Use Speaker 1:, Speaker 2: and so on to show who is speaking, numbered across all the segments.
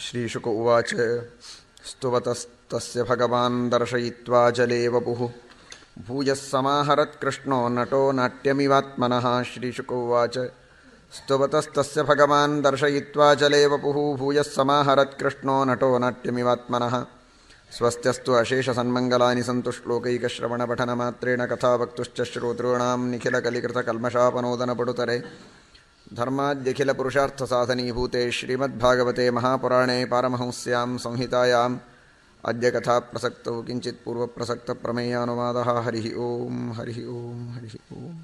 Speaker 1: श्रीशुक उवाच स्तुवतस्तस्य भगवान् दर्शयित्वा जले वपुः। भूयः समाहरत्कृष्णो नटो नाट्यमिवात्मनः श्रीशुक उवाच स्तुवतस्तस्य भगवान् दर्शयित्वा जले वपुः। भूयः समाहरत्कृष्णो नटो नाट्यमिवात्मनः। स्वस्त्यस्तु अशेषसन्मङ्गलानि सन्तु श्लोकैकश्रवणपठनमात्रेण कथा वक्तुश्च श्रोतॄणां निखिलकलिकृतकल्मषापनोदनपटुतरे धर्माद्यखिलपुरुषार्थसाधनीभूते श्रीमद्भागवते महापुराणे पारमहंस्यां संहितायाम् अद्य कथाप्रसक्तौ किञ्चित् पूर्वप्रसक्तप्रमेयानुवादः हरिः ओं हरिः ओं हरिः ओम्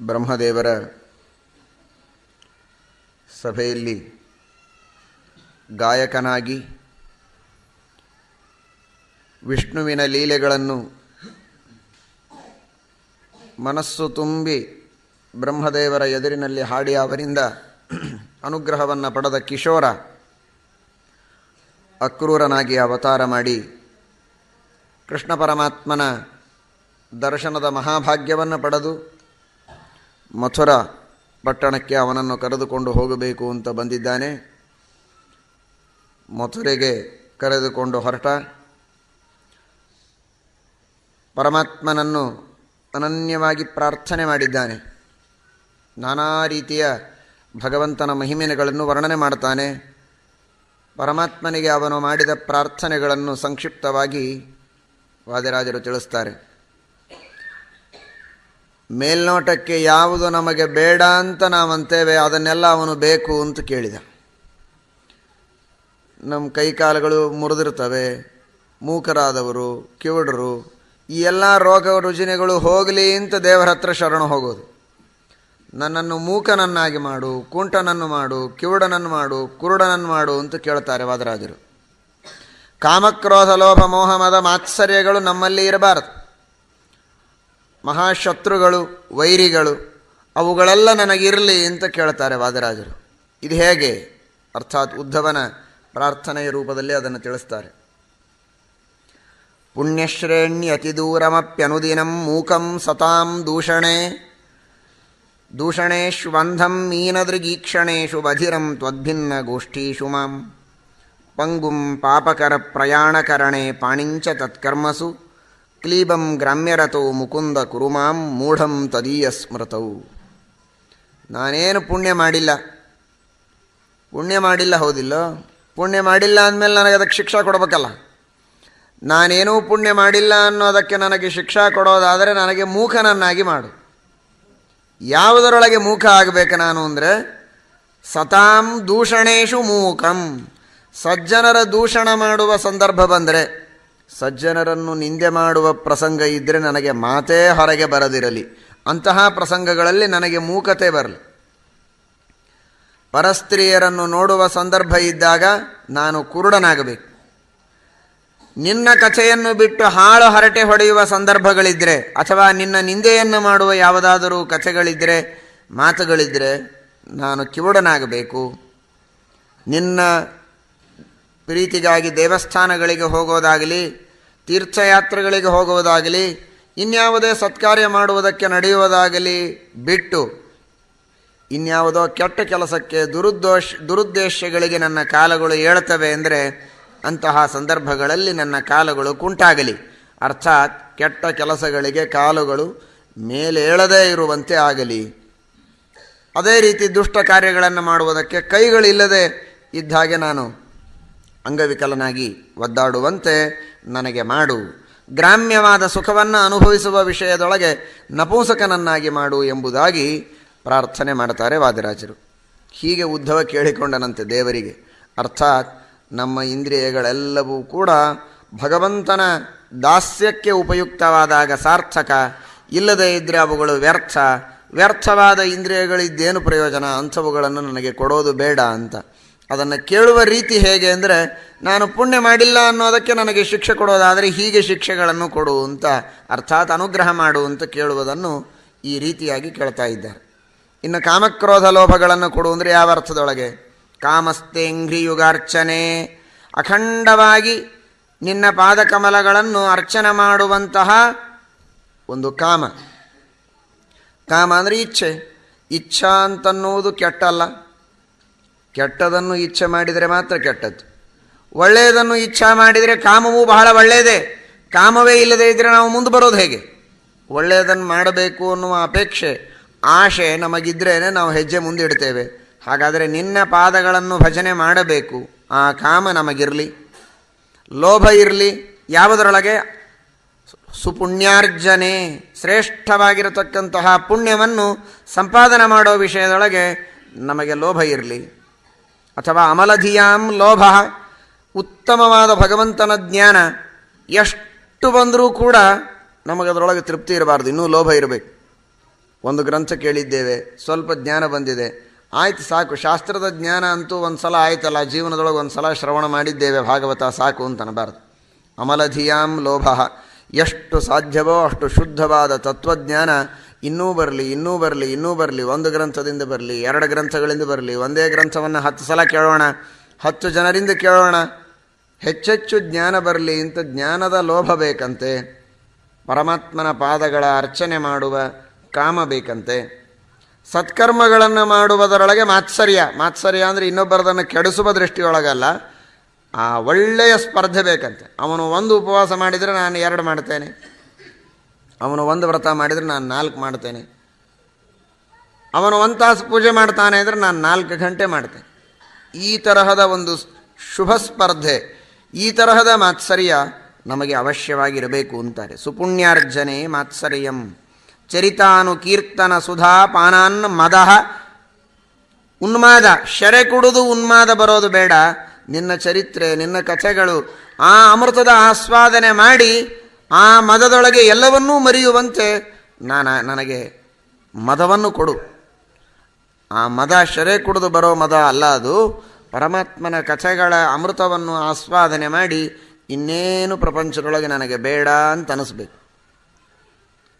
Speaker 1: ಬ್ರಹ್ಮದೇವರ ಸಭೆಯಲ್ಲಿ ಗಾಯಕನಾಗಿ ವಿಷ್ಣುವಿನ ಲೀಲೆಗಳನ್ನು ಮನಸ್ಸು ತುಂಬಿ ಬ್ರಹ್ಮದೇವರ ಎದುರಿನಲ್ಲಿ ಹಾಡಿ ಅವರಿಂದ ಅನುಗ್ರಹವನ್ನು ಪಡೆದ ಕಿಶೋರ ಅಕ್ರೂರನಾಗಿ ಅವತಾರ ಮಾಡಿ ಕೃಷ್ಣ ಪರಮಾತ್ಮನ ದರ್ಶನದ ಮಹಾಭಾಗ್ಯವನ್ನು ಪಡೆದು ಮಥುರ ಪಟ್ಟಣಕ್ಕೆ ಅವನನ್ನು ಕರೆದುಕೊಂಡು ಹೋಗಬೇಕು ಅಂತ ಬಂದಿದ್ದಾನೆ. ಮಥುರೆಗೆ ಕರೆದುಕೊಂಡು ಹೊರಟ. ಪರಮಾತ್ಮನನ್ನು ಅನನ್ಯವಾಗಿ ಪ್ರಾರ್ಥನೆ ಮಾಡಿದ್ದಾನೆ. ನಾನಾ ರೀತಿಯ ಭಗವಂತನ ಮಹಿಮೆಗಳನ್ನು ವರ್ಣನೆ ಮಾಡ್ತಾನೆ. ಪರಮಾತ್ಮನಿಗೆ ಅವನು ಮಾಡಿದ ಪ್ರಾರ್ಥನೆಗಳನ್ನು ಸಂಕ್ಷಿಪ್ತವಾಗಿ ವಾದಿರಾಜರು ತಿಳಿಸ್ತಾರೆ. ಮೇಲ್ನೋಟಕ್ಕೆ ಯಾವುದು ನಮಗೆ ಬೇಡ ಅಂತ ನಾವಂತೇವೆ, ಅದನ್ನೆಲ್ಲ ಅವನು ಬೇಕು ಅಂತ ಕೇಳಿದ. ನಮ್ಮ ಕೈಕಾಲುಗಳು ಮುರಿದಿರ್ತವೆ, ಮೂಕರಾದವರು, ಕಿವುಡರು ಈ ಎಲ್ಲ ರೋಗ ರುಜಿನಗಳು ಹೋಗಲಿ ಅಂತ ದೇವರ ಹತ್ರ ಶರಣು ಹೋಗೋದು. ನನ್ನನ್ನು ಮೂಕನನ್ನಾಗಿ ಮಾಡು, ಕುಂಟನನ್ನು ಮಾಡು, ಕಿವುಡನನ್ನು ಮಾಡು, ಕುರುಡನನ್ನು ಮಾಡು ಅಂತ ಕೇಳ್ತಾರೆ ವಾದರಾಜರು. ಕಾಮಕ್ರೋಧ, ಲೋಭ, ಮೋಹ, ಮದ, ಮಾತ್ಸರ್ಯಗಳು ನಮ್ಮಲ್ಲಿ ಇರಬಾರದು. ಮಹಾಶತ್ರುಗಳು, ವೈರಿಗಳು, ಅವುಗಳೆಲ್ಲ ನನಗಿರಲಿ ಅಂತ ಕೇಳ್ತಾರೆ ವಾದರಾಜರು. ಇದು ಹೇಗೆ? ಅರ್ಥಾತ್ ಉದ್ಧವನ ಪ್ರಾರ್ಥನೆಯ ರೂಪದಲ್ಲಿ ಅದನ್ನು ತಿಳಿಸ್ತಾರೆ. ಪುಣ್ಯಶ್ರೇಣ್ಯತಿದೂರಮಪ್ಯನುದಿನಂ ಮೂಕಂ ಸತಾಂ ದೂಷಣೆ. ದೂಷಣೇಷ್ವಂಧಂ ಮೀನದೃಗೀಕ್ಷಣೇಷು ಬಧಿರಂ ತ್ವದ್ಭಿನ್ನ ಗೋಷ್ಠೀಷು ಮಾಂ. ಪಂಗುಂ ಪಾಪಕರ ಪ್ರಯಾಣಕರಣೆ ಪಾಣಿಂಚ ತತ್ಕರ್ಮಸು. ಕ್ಲೀಬಂ ಗ್ರಾಮ್ಯರತೋ ಮುಕುಂದ ಕುರುಮಾಂ ಮೂಢಂ ತದೀಯ ಸ್ಮೃತವು ನಾನೇನು ಪುಣ್ಯ ಮಾಡಿಲ್ಲ. ಪುಣ್ಯ ಮಾಡಿಲ್ಲ ಹೌದಿಲ್ಲ. ಪುಣ್ಯ ಮಾಡಿಲ್ಲ ಅಂದಮೇಲೆ ನನಗೆ ಅದಕ್ಕೆ ಶಿಕ್ಷಾ ಕೊಡಬೇಕಲ್ಲ. ನಾನೇನೂ ಪುಣ್ಯ ಮಾಡಿಲ್ಲ ಅನ್ನೋದಕ್ಕೆ ನನಗೆ ಶಿಕ್ಷಾ ಕೊಡೋದಾದರೆ ನನಗೆ ಮೂಕನನ್ನಾಗಿ ಮಾಡು. ಯಾವುದರೊಳಗೆ ಮೂಕ ಆಗಬೇಕು ನಾನು ಅಂದರೆ, ಸತಾಂ ದೂಷಣೇಶು ಮೂಕಂ. ಸಜ್ಜನರ ದೂಷಣ ಮಾಡುವ ಸಂದರ್ಭ ಬಂದರೆ, ಸಜ್ಜನರನ್ನು ನಿಂದೆ ಮಾಡುವ ಪ್ರಸಂಗ ಇದ್ದರೆ ನನಗೆ ಮಾತೇ ಹೊರಗೆ ಬರದಿರಲಿ. ಅಂತಹ ಪ್ರಸಂಗಗಳಲ್ಲಿ ನನಗೆ ಮೂಕತೆ ಬರಲಿ. ಪರಸ್ತ್ರೀಯರನ್ನು ನೋಡುವ ಸಂದರ್ಭ ಇದ್ದಾಗ ನಾನು ಕುರುಡನಾಗಬೇಕು. ನಿನ್ನ ಕಥೆಯನ್ನು ಬಿಟ್ಟು ಹಾಳು ಹರಟೆ ಹೊಡೆಯುವ ಸಂದರ್ಭಗಳಿದ್ದರೆ ಅಥವಾ ನಿನ್ನ ನಿಂದೆಯನ್ನು ಮಾಡುವ ಯಾವುದಾದರೂ ಕಥೆಗಳಿದ್ರೆ ಮಾತುಗಳಿದ್ದರೆ ನಾನು ಕಿವುಡನಾಗಬೇಕು. ನಿನ್ನ ಪ್ರೀತಿಗಾಗಿ ದೇವಸ್ಥಾನಗಳಿಗೆ ಹೋಗೋದಾಗಲಿ, ತೀರ್ಥಯಾತ್ರೆಗಳಿಗೆ ಹೋಗುವುದಾಗಲಿ ಇನ್ಯಾವುದೇ ಸತ್ಕಾರ್ಯ ಮಾಡುವುದಕ್ಕೆ ನಡೆಯುವುದಾಗಲಿ ಬಿಟ್ಟು, ಇನ್ಯಾವುದೋ ಕೆಟ್ಟ ಕೆಲಸಕ್ಕೆ ದುರುದ್ದೋಷ, ದುರುದ್ದೇಶಗಳಿಗೆ ನನ್ನ ಕಾಲಗಳು ಹೇಳ್ತವೆ ಅಂದರೆ ಅಂತಹ ಸಂದರ್ಭಗಳಲ್ಲಿ ನನ್ನ ಕಾಲುಗಳು ಕುಂಟಾಗಲಿ. ಅರ್ಥಾತ್ ಕೆಟ್ಟ ಕೆಲಸಗಳಿಗೆ ಕಾಲುಗಳು ಮೇಲೇಳದೇ ಇರುವಂತೆ ಆಗಲಿ. ಅದೇ ರೀತಿ ದುಷ್ಟ ಕಾರ್ಯಗಳನ್ನು ಮಾಡುವುದಕ್ಕೆ ಕೈಗಳಿಲ್ಲದೆ ಇದ್ದ ಹಾಗೆ ನಾನು ಅಂಗವಿಕಲನಾಗಿ ಒದ್ದಾಡುವಂತೆ ನನಗೆ ಮಾಡು. ಗ್ರಾಮ್ಯವಾದ ಸುಖವನ್ನು ಅನುಭವಿಸುವ ವಿಷಯದೊಳಗೆ ನಪುಂಸಕನನ್ನಾಗಿ ಮಾಡು ಎಂಬುದಾಗಿ ಪ್ರಾರ್ಥನೆ ಮಾಡ್ತಾರೆ ವಾದಿರಾಜರು. ಹೀಗೆ ಉದ್ಧವ ಕೇಳಿಕೊಂಡನಂತೆ ದೇವರಿಗೆ. ಅರ್ಥಾತ್ ನಮ್ಮ ಇಂದ್ರಿಯಗಳೆಲ್ಲವೂ ಕೂಡ ಭಗವಂತನ ದಾಸ್ಯಕ್ಕೆ ಉಪಯುಕ್ತವಾದಾಗ ಸಾರ್ಥಕ, ಇಲ್ಲದೇ ಇದ್ದರೆ ಅವುಗಳು ವ್ಯರ್ಥ. ವ್ಯರ್ಥವಾದ ಇಂದ್ರಿಯಗಳಿದ್ದೇನು ಪ್ರಯೋಜನ? ಅಂಥವುಗಳನ್ನು ನನಗೆ ಕೊಡೋದು ಬೇಡ ಅಂತ. ಅದನ್ನು ಕೇಳುವ ರೀತಿ ಹೇಗೆ ಅಂದರೆ, ನಾನು ಪುಣ್ಯ ಮಾಡಿಲ್ಲ ಅನ್ನೋದಕ್ಕೆ ನನಗೆ ಶಿಕ್ಷೆ ಕೊಡೋದಾದರೆ ಹೀಗೆ ಶಿಕ್ಷೆಗಳನ್ನು ಕೊಡು ಅಂತ, ಅರ್ಥಾತ್ ಅನುಗ್ರಹ ಮಾಡು ಅಂತ ಕೇಳುವುದನ್ನು ಈ ರೀತಿಯಾಗಿ ಕೇಳ್ತಾ ಇದ್ದಾರೆ. ಇನ್ನು ಕಾಮಕ್ರೋಧ ಲೋಭಗಳನ್ನು ಕೊಡು ಅಂದರೆ ಯಾವ ಅರ್ಥದೊಳಗೆ? ಕಾಮಸ್ತೇಂಘ್ರಿಯುಗಾರ್ಚನೆ ಅಖಂಡವಾಗಿ ನಿನ್ನ ಪಾದಕಮಲಗಳನ್ನು ಅರ್ಚನೆ ಮಾಡುವಂತಹ ಒಂದು ಕಾಮ. ಕಾಮ ಅಂದರೆ ಇಚ್ಛೆ. ಇಚ್ಛಾ ಅಂತನ್ನುವುದು ಕೆಟ್ಟಲ್ಲ. ಕೆಟ್ಟದನ್ನು ಇಚ್ಛೆ ಮಾಡಿದರೆ ಮಾತ್ರ ಕೆಟ್ಟದ್ದು. ಒಳ್ಳೆಯದನ್ನು ಇಚ್ಛಾ ಮಾಡಿದರೆ ಕಾಮವು ಬಹಳ ಒಳ್ಳೆಯದೇ. ಕಾಮವೇ ಇಲ್ಲದೇ ಇದ್ದರೆ ನಾವು ಮುಂದೆ ಬರೋದು ಹೇಗೆ? ಒಳ್ಳೆಯದನ್ನು ಮಾಡಬೇಕು ಅನ್ನುವ ಅಪೇಕ್ಷೆ, ಆಶೆ ನಮಗಿದ್ರೇ ನಾವು ಹೆಜ್ಜೆ ಮುಂದಿಡ್ತೇವೆ ಹಾಗಾದರೆ ನಿನ್ನ ಪಾದಗಳನ್ನು ಭಜನೆ ಮಾಡಬೇಕು. ಆ ಕಾಮ ನಮಗಿರಲಿ. ಲೋಭ ಇರಲಿ. ಯಾವುದರೊಳಗೆ? ಸುಪುಣ್ಯಾರ್ಜನೆ. ಶ್ರೇಷ್ಠವಾಗಿರತಕ್ಕಂತಹ ಪುಣ್ಯವನ್ನು ಸಂಪಾದನೆ ಮಾಡೋ ವಿಷಯದೊಳಗೆ ನಮಗೆ ಲೋಭ ಇರಲಿ. ಅಥವಾ ಅಮಲಧಿಯಾಂ ಲೋಭ. ಉತ್ತಮವಾದ ಭಗವಂತನ ಜ್ಞಾನ. ಎಷ್ಟು ಬಂದರೂ ಕೂಡ ನಮಗದರೊಳಗೆ ತೃಪ್ತಿ ಇರಬಾರ್ದು. ಇನ್ನೂ ಲೋಭ ಇರಬೇಕು. ಒಂದು ಗ್ರಂಥ ಕೇಳಿದ್ದೇವೆ. ಸ್ವಲ್ಪ ಜ್ಞಾನ ಬಂದಿದೆ. ಆಯ್ತು ಸಾಕು, ಶಾಸ್ತ್ರದ ಜ್ಞಾನ ಅಂತೂ ಒಂದು ಸಲ ಆಯ್ತಲ್ಲ, ಜೀವನದೊಳಗೆ ಒಂದು ಸಲ ಶ್ರವಣ ಮಾಡಿದ್ದೇವೆ, ಭಾಗವತ ಸಾಕು ಅಂತ ಅನ್ನಬಾರದು ಅಮಲಧಿಯಾಂ ಲೋಭ. ಎಷ್ಟು ಸಾಧ್ಯವೋ ಅಷ್ಟು ಶುದ್ಧವಾದ ತತ್ವಜ್ಞಾನ ಇನ್ನೂ ಬರಲಿ ಇನ್ನೂ ಬರಲಿ ಇನ್ನೂ ಬರಲಿ, ಒಂದು ಗ್ರಂಥದಿಂದ ಬರಲಿ, ಎರಡು ಗ್ರಂಥಗಳಿಂದ ಬರಲಿ, ಒಂದೇ ಗ್ರಂಥವನ್ನು ಹತ್ತು ಸಲ ಕೇಳೋಣ, ಹತ್ತು ಜನರಿಂದ ಕೇಳೋಣ. ಹೆಚ್ಚೆಚ್ಚು ಜ್ಞಾನ ಬರಲಿ, ಇಂಥ ಜ್ಞಾನದ ಲೋಭ ಬೇಕಂತೆ. ಪರಮಾತ್ಮನ ಪಾದಗಳ ಅರ್ಚನೆ ಮಾಡುವ ಕಾಮ ಬೇಕಂತೆ. ಸತ್ಕರ್ಮಗಳನ್ನು ಮಾಡುವುದರೊಳಗೆ ಮಾತ್ಸರ್ಯ. ಮಾತ್ಸರ್ಯ ಅಂದರೆ ಇನ್ನೊಬ್ಬರದನ್ನು ಕೆಡಿಸುವ ದೃಷ್ಟಿಯೊಳಗಲ್ಲ. ಆ ಒಳ್ಳೆಯ ಸ್ಪರ್ಧೆ ಬೇಕಂತೆ. ಅವನು ಒಂದು ಉಪವಾಸ ಮಾಡಿದರೆ ನಾನು ಎರಡು ಮಾಡ್ತೇನೆ. ಅವನು ಒಂದು ವ್ರತ ಮಾಡಿದರೆ ನಾನು ನಾಲ್ಕು ಮಾಡ್ತೇನೆ. ಅವನು ಒಂದು ತಾಸು ಪೂಜೆ ಮಾಡ್ತಾನೆ ಅಂದರೆ ನಾನು ನಾಲ್ಕು ಗಂಟೆ ಮಾಡ್ತೇನೆ. ಈ ತರಹದ ಒಂದು ಶುಭ ಸ್ಪರ್ಧೆ, ಈ ತರಹದ ಮಾತ್ಸರ್ಯ ನಮಗೆ ಅವಶ್ಯವಾಗಿರಬೇಕು ಅಂತಾರೆ. ಸುಪುಣ್ಯಾರ್ಜನೆ ಮಾತ್ಸರ್ಯಂ. ಚರಿತಾನು ಕೀರ್ತನ ಸುಧಾ ಪಾನಾನ್ ಮದಹ ಉನ್ಮಾದ, ಶರೆ ಕುಡಿದು ಉನ್ಮಾದ ಬರೋದು ಬೇಡ. ನಿನ್ನ ಚರಿತ್ರೆ, ನಿನ್ನ ಕಥೆಗಳು, ಆ ಅಮೃತದ ಆಸ್ವಾದನೆ ಮಾಡಿ, ಆ ಮದದೊಳಗೆ ಎಲ್ಲವನ್ನೂ ಮರೆಯುವಂತೆ ನಾನು, ನನಗೆ ಮದವನ್ನು ಕೊಡು. ಆ ಮದ, ಶರೆ ಕುಡಿದು ಬರೋ ಮದ ಅಲ್ಲ ಅದು. ಪರಮಾತ್ಮನ ಕಥೆಗಳ ಅಮೃತವನ್ನು ಆಸ್ವಾದನೆ ಮಾಡಿ ಇನ್ನೇನು ಪ್ರಪಂಚದೊಳಗೆ ನನಗೆ ಬೇಡ ಅಂತ ಅನಿಸ್ಬೇಕು.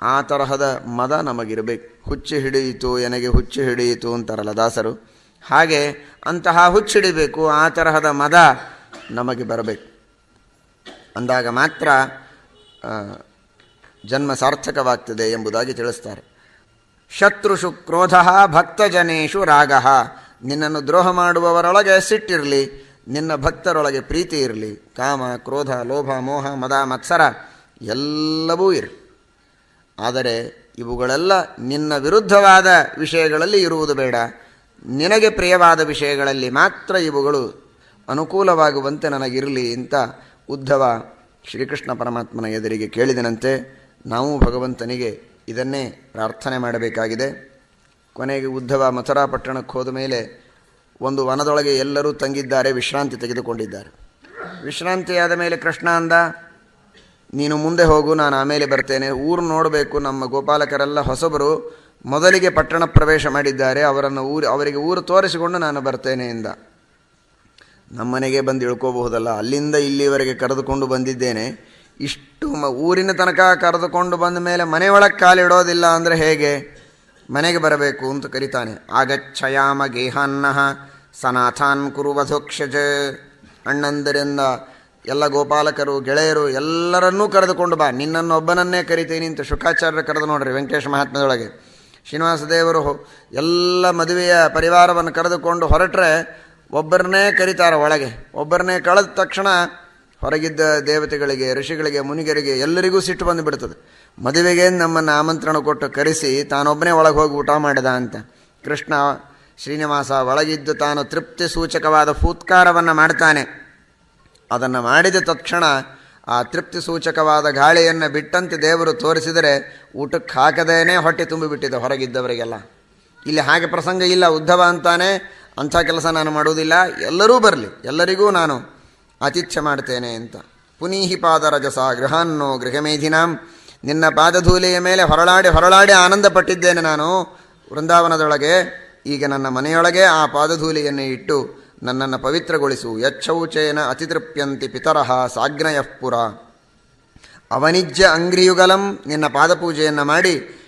Speaker 1: ಆ ತರಹದ ಮದ ನಮಗಿರಬೇಕು. ಹುಚ್ಚು ಹಿಡಿಯಿತು ನನಗೆ ಹುಚ್ಚು ಹಿಡಿಯಿತು ಅಂತಾರಲ್ಲ ದಾಸರು. ಹಾಗೆ ಅಂತಹ ಹುಚ್ಚಿಡಿಬೇಕು ಆ ತರಹದ ಮದ ನಮಗೆ ಬರಬೇಕು. ಅಂದಾಗ ಮಾತ್ರ ಜನ್ಮ ಸಾರ್ಥಕವಾಗ್ತದೆ ಎಂಬುದಾಗಿ ತಿಳಿಸ್ತಾರೆ. ಶತ್ರುಷು ಕ್ರೋಧ ಭಕ್ತಜನೇಶು ರಾಗ. ನಿನ್ನನ್ನು ದ್ರೋಹ ಮಾಡುವವರೊಳಗೆ ಸಿಟ್ಟಿರಲಿ, ನಿನ್ನ ಭಕ್ತರೊಳಗೆ ಪ್ರೀತಿ ಇರಲಿ. ಕಾಮ, ಕ್ರೋಧ, ಲೋಭ, ಮೋಹ, ಮದ, ಮತ್ಸರ ಎಲ್ಲವೂ ಇರಲಿ. ಆದರೆ ಇವುಗಳೆಲ್ಲ ನಿನ್ನ ವಿರುದ್ಧವಾದ ವಿಷಯಗಳಲ್ಲಿ ಇರುವುದು ಬೇಡ. ನಿನಗೆ ಪ್ರಿಯವಾದ ವಿಷಯಗಳಲ್ಲಿ ಮಾತ್ರ ಇವುಗಳು ಅನುಕೂಲವಾಗುವಂತೆ ನನಗಿರಲಿ ಅಂತ ಉದ್ಧವ ಶ್ರೀಕೃಷ್ಣ ಪರಮಾತ್ಮನ ಎದುರಿಗೆ ಕೇಳಿದನಂತೆ ನಾವು ಭಗವಂತನಿಗೆ ಇದನ್ನೇ ಪ್ರಾರ್ಥನೆ ಮಾಡಬೇಕಾಗಿದೆ. ಕೊನೆಗೆ ಉದ್ಧವ ಮಥುರಾ ಪಟ್ಟಣಕ್ಕೆ ಹೋದ ಮೇಲೆ ಒಂದು ವನದೊಳಗೆ ಎಲ್ಲರೂ ತಂಗಿದ್ದಾರೆ, ವಿಶ್ರಾಂತಿ ತೆಗೆದುಕೊಂಡಿದ್ದಾರೆ. ವಿಶ್ರಾಂತಿಯಾದ ಮೇಲೆ ಕೃಷ್ಣ ಅಂದ ನೀನು ಮುಂದೆ ಹೋಗು, ನಾನು ಆಮೇಲೆ ಬರ್ತೇನೆ. ಊರು ನೋಡಬೇಕು, ನಮ್ಮ ಗೋಪಾಲಕರೆಲ್ಲ ಹೊಸಬರು ಮೊದಲಿಗೆ ಪಟ್ಟಣ ಪ್ರವೇಶ ಮಾಡಿದ್ದಾರೆ. ಅವರನ್ನು ಊರು, ಅವರಿಗೆ ಊರು ತೋರಿಸಿಕೊಂಡು ನಾನು ಬರ್ತೇನೆ ಎಂದ. ನಮ್ಮನೆಗೆ ಬಂದು ಇಳ್ಕೋಬಹುದಲ್ಲ, ಅಲ್ಲಿಂದ ಇಲ್ಲಿವರೆಗೆ ಕರೆದುಕೊಂಡು ಬಂದಿದ್ದೇನೆ. ಇಷ್ಟು ಮ, ಊರಿನ ತನಕ ಕರೆದುಕೊಂಡು ಬಂದ ಮೇಲೆ ಮನೆಯೊಳಗೆ ಕಾಲಿಡೋದಿಲ್ಲ ಅಂದರೆ ಹೇಗೆ? ಮನೆಗೆ ಬರಬೇಕು ಅಂತ ಕರಿತಾನೆ. ಆಗಚ್ಛಯಾಮ ಗೇಹಾನ್ನ ಸನಾಥಾನ್ ಕುರುವಧೋಕ್ಷಜ. ಅಣ್ಣಂದರಿಂದ ಎಲ್ಲ ಗೋಪಾಲಕರು, ಗೆಳೆಯರು ಎಲ್ಲರನ್ನೂ ಕರೆದುಕೊಂಡು ಬಾ. ನಿನ್ನನ್ನೊಬ್ಬನನ್ನೇ ಕರಿತೀನಿ ಅಂತ ಶುಕಾಚಾರ್ಯ ಕರೆದು ನೋಡ್ರಿ ವೆಂಕಟೇಶ ಮಹಾತ್ಮದೊಳಗೆ. ಶ್ರೀನಿವಾಸ ದೇವರು ಎಲ್ಲ ಮದುವೆಯ ಪರಿವಾರವನ್ನು ಕರೆದುಕೊಂಡು ಹೊರಟ್ರೆ ಒಬ್ಬರನ್ನೇ ಕರೀತಾರೆ ಒಳಗೆ. ಒಬ್ಬರನ್ನೇ ಕಳೆದ ತಕ್ಷಣ ಹೊರಗಿದ್ದ ದೇವತೆಗಳಿಗೆ, ಋಷಿಗಳಿಗೆ, ಮುನಿಗರಿಗೆ ಎಲ್ಲರಿಗೂ ಸಿಟ್ಟು ಬಂದು ಬಿಡ್ತದೆ. ಮದುವೆಗೆ ನಮ್ಮನ್ನು ಆಮಂತ್ರಣ ಕೊಟ್ಟು ಕರೆಸಿ ತಾನೊಬ್ಬನೇ ಒಳಗೆ ಹೋಗಿ ಊಟ ಮಾಡಿದ ಅಂತ. ಕೃಷ್ಣ ಶ್ರೀನಿವಾಸ ಒಳಗಿದ್ದು ತಾನು ತೃಪ್ತಿ ಸೂಚಕವಾದ ಫೂತ್ಕಾರವನ್ನು ಮಾಡ್ತಾನೆ. ಅದನ್ನು ಮಾಡಿದ ತಕ್ಷಣ ಆ ತೃಪ್ತಿ ಸೂಚಕವಾದ ಗಾಳಿಯನ್ನು ಬಿಟ್ಟಂತೆ ದೇವರು ತೋರಿಸಿದರೆ ಊಟಕ್ಕೆ ಹಾಕದೇನೆ ಹೊಟ್ಟೆ ತುಂಬಿಬಿಟ್ಟಿದೆ ಹೊರಗಿದ್ದವರಿಗೆಲ್ಲ. ಇಲ್ಲಿ ಹಾಗೆ ಪ್ರಸಂಗ ಇಲ್ಲ, ಉದ್ಧವ ಅಂತಾನೆ ಅಂಥ ಕೆಲಸ ನಾನು ಮಾಡುವುದಿಲ್ಲ, ಎಲ್ಲರೂ ಬರಲಿ, ಎಲ್ಲರಿಗೂ ನಾನು ಆತಿಥ್ಯ ಮಾಡ್ತೇನೆ ಅಂತ. ಪುನೀಹಿ ಪಾದರಜಸ ಗೃಹಾನ್ನೋ ಗೃಹಮೇಧಿನಾಂ, ನಿನ್ನ ಪಾದಧೂಲಿಯ ಮೇಲೆ ಹೊರಳಾಡಿ ಹೊರಳಾಡಿ ಆನಂದ ಪಟ್ಟಿದ್ದೇನೆ ನಾನು. ವೃಂದಾವನದೊಳಗೆ, ಈಗ ನನ್ನ ಮನೆಯೊಳಗೆ ಆ ಪಾದಧೂಲಿಯನ್ನು ಇಟ್ಟು ನನ್ನನ್ನು ಪವಿತ್ರಗೊಳಿಸು. ಯಚ್ಛೌಚೇನ ಅತಿತೃಪ್ಯಂತಿ ಪಿತರಃ ಸಾಗ್ನಯಃಪುರ ಅವನಿಜ್ಯ ಅಂಗ್ರಿಯುಗಲಂ, ನಿನ್ನ ಪಾದಪೂಜೆಯನ್ನು ಮಾಡಿ.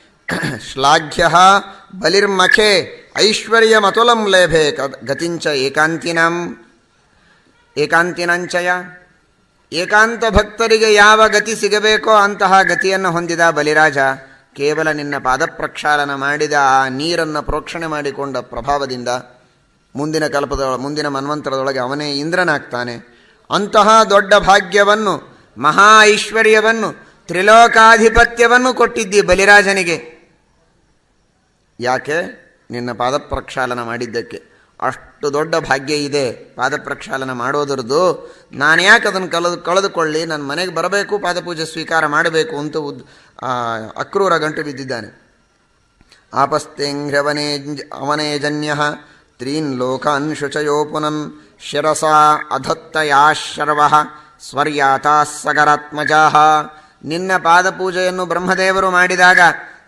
Speaker 1: ಶ್ಲಾಘ್ಯ ಬಲಿರ್ಮಖೆ ಐಶ್ವರ್ಯಮತುಲಂ ಲೇಭೆ ಕ- ಗತಿಂಚ ಏಕಾಂತಿನಂ. ಏಕಾಂತಿನಂಚಯ. ಏಕಾಂತ ಭಕ್ತರಿಗೆ ಯಾವ ಗತಿ ಸಿಗಬೇಕೋ ಅಂತಹ ಗತಿಯನ್ನು ಹೊಂದಿದ ಬಲಿರಾಜ, ಕೇವಲ ನಿನ್ನ ಪಾದಪ್ರಕ್ಷಾಳನ ಮಾಡಿದ ಆ ನೀರನ್ನು ಪ್ರೋಕ್ಷಣೆ ಮಾಡಿಕೊಂಡ ಪ್ರಭಾವದಿಂದ ಮುಂದಿನ ಕಲ್ಪದ ಮುಂದಿನ ಮನ್ವಂತರದೊಳಗೆ ಅವನೇ ಇಂದ್ರನಾಗ್ತಾನೆ. ಅಂತಹ ದೊಡ್ಡ ಭಾಗ್ಯವನ್ನು, ಮಹಾ ಐಶ್ವರ್ಯವನ್ನು, ತ್ರಿಲೋಕಾಧಿಪತ್ಯವನ್ನು ಕೊಟ್ಟಿದ್ದಿ ಬಲಿರಾಜನಿಗೆ. ಯಾಕೆ? ನಿನ್ನ ಪಾದಪ್ರಕ್ಷಾಲನ ಮಾಡಿದ್ದಕ್ಕೆ. ಅಷ್ಟು ದೊಡ್ಡ ಭಾಗ್ಯ ಇದೆ ಪಾದ ಪ್ರಕ್ಷಾಲನ ಮಾಡೋದ್ರದ್ದು. ನಾನು ಯಾಕೆ ಅದನ್ನು ಕಳೆದು ಕಳೆದುಕೊಳ್ಳಿ? ನನ್ನ ಮನೆಗೆ ಬರಬೇಕು, ಪಾದಪೂಜೆ ಸ್ವೀಕಾರ ಮಾಡಬೇಕು ಅಂತ ಉದ್ ಅಕ್ರೂರ ಗಂಟು ಬಿದ್ದಿದ್ದಾನೆ. ಆಪಸ್ತೇಂಘ್ರವನೇ ಅವನೇಜನ್ಯ ತ್ರೀನ್ ಲೋಕಾನ್ ಪುನನ್ ಶಿರಸಾ ಅಧತ್ತಯಾ ಶರ್ವ. ಸ್ವರ್ಯಾತಾ ಸಗರಾತ್ಮಜಾಹ ನಿನ್ನ ಪಾದಪೂಜೆಯನ್ನು ಬ್ರಹ್ಮದೇವರು ಮಾಡಿದಾಗ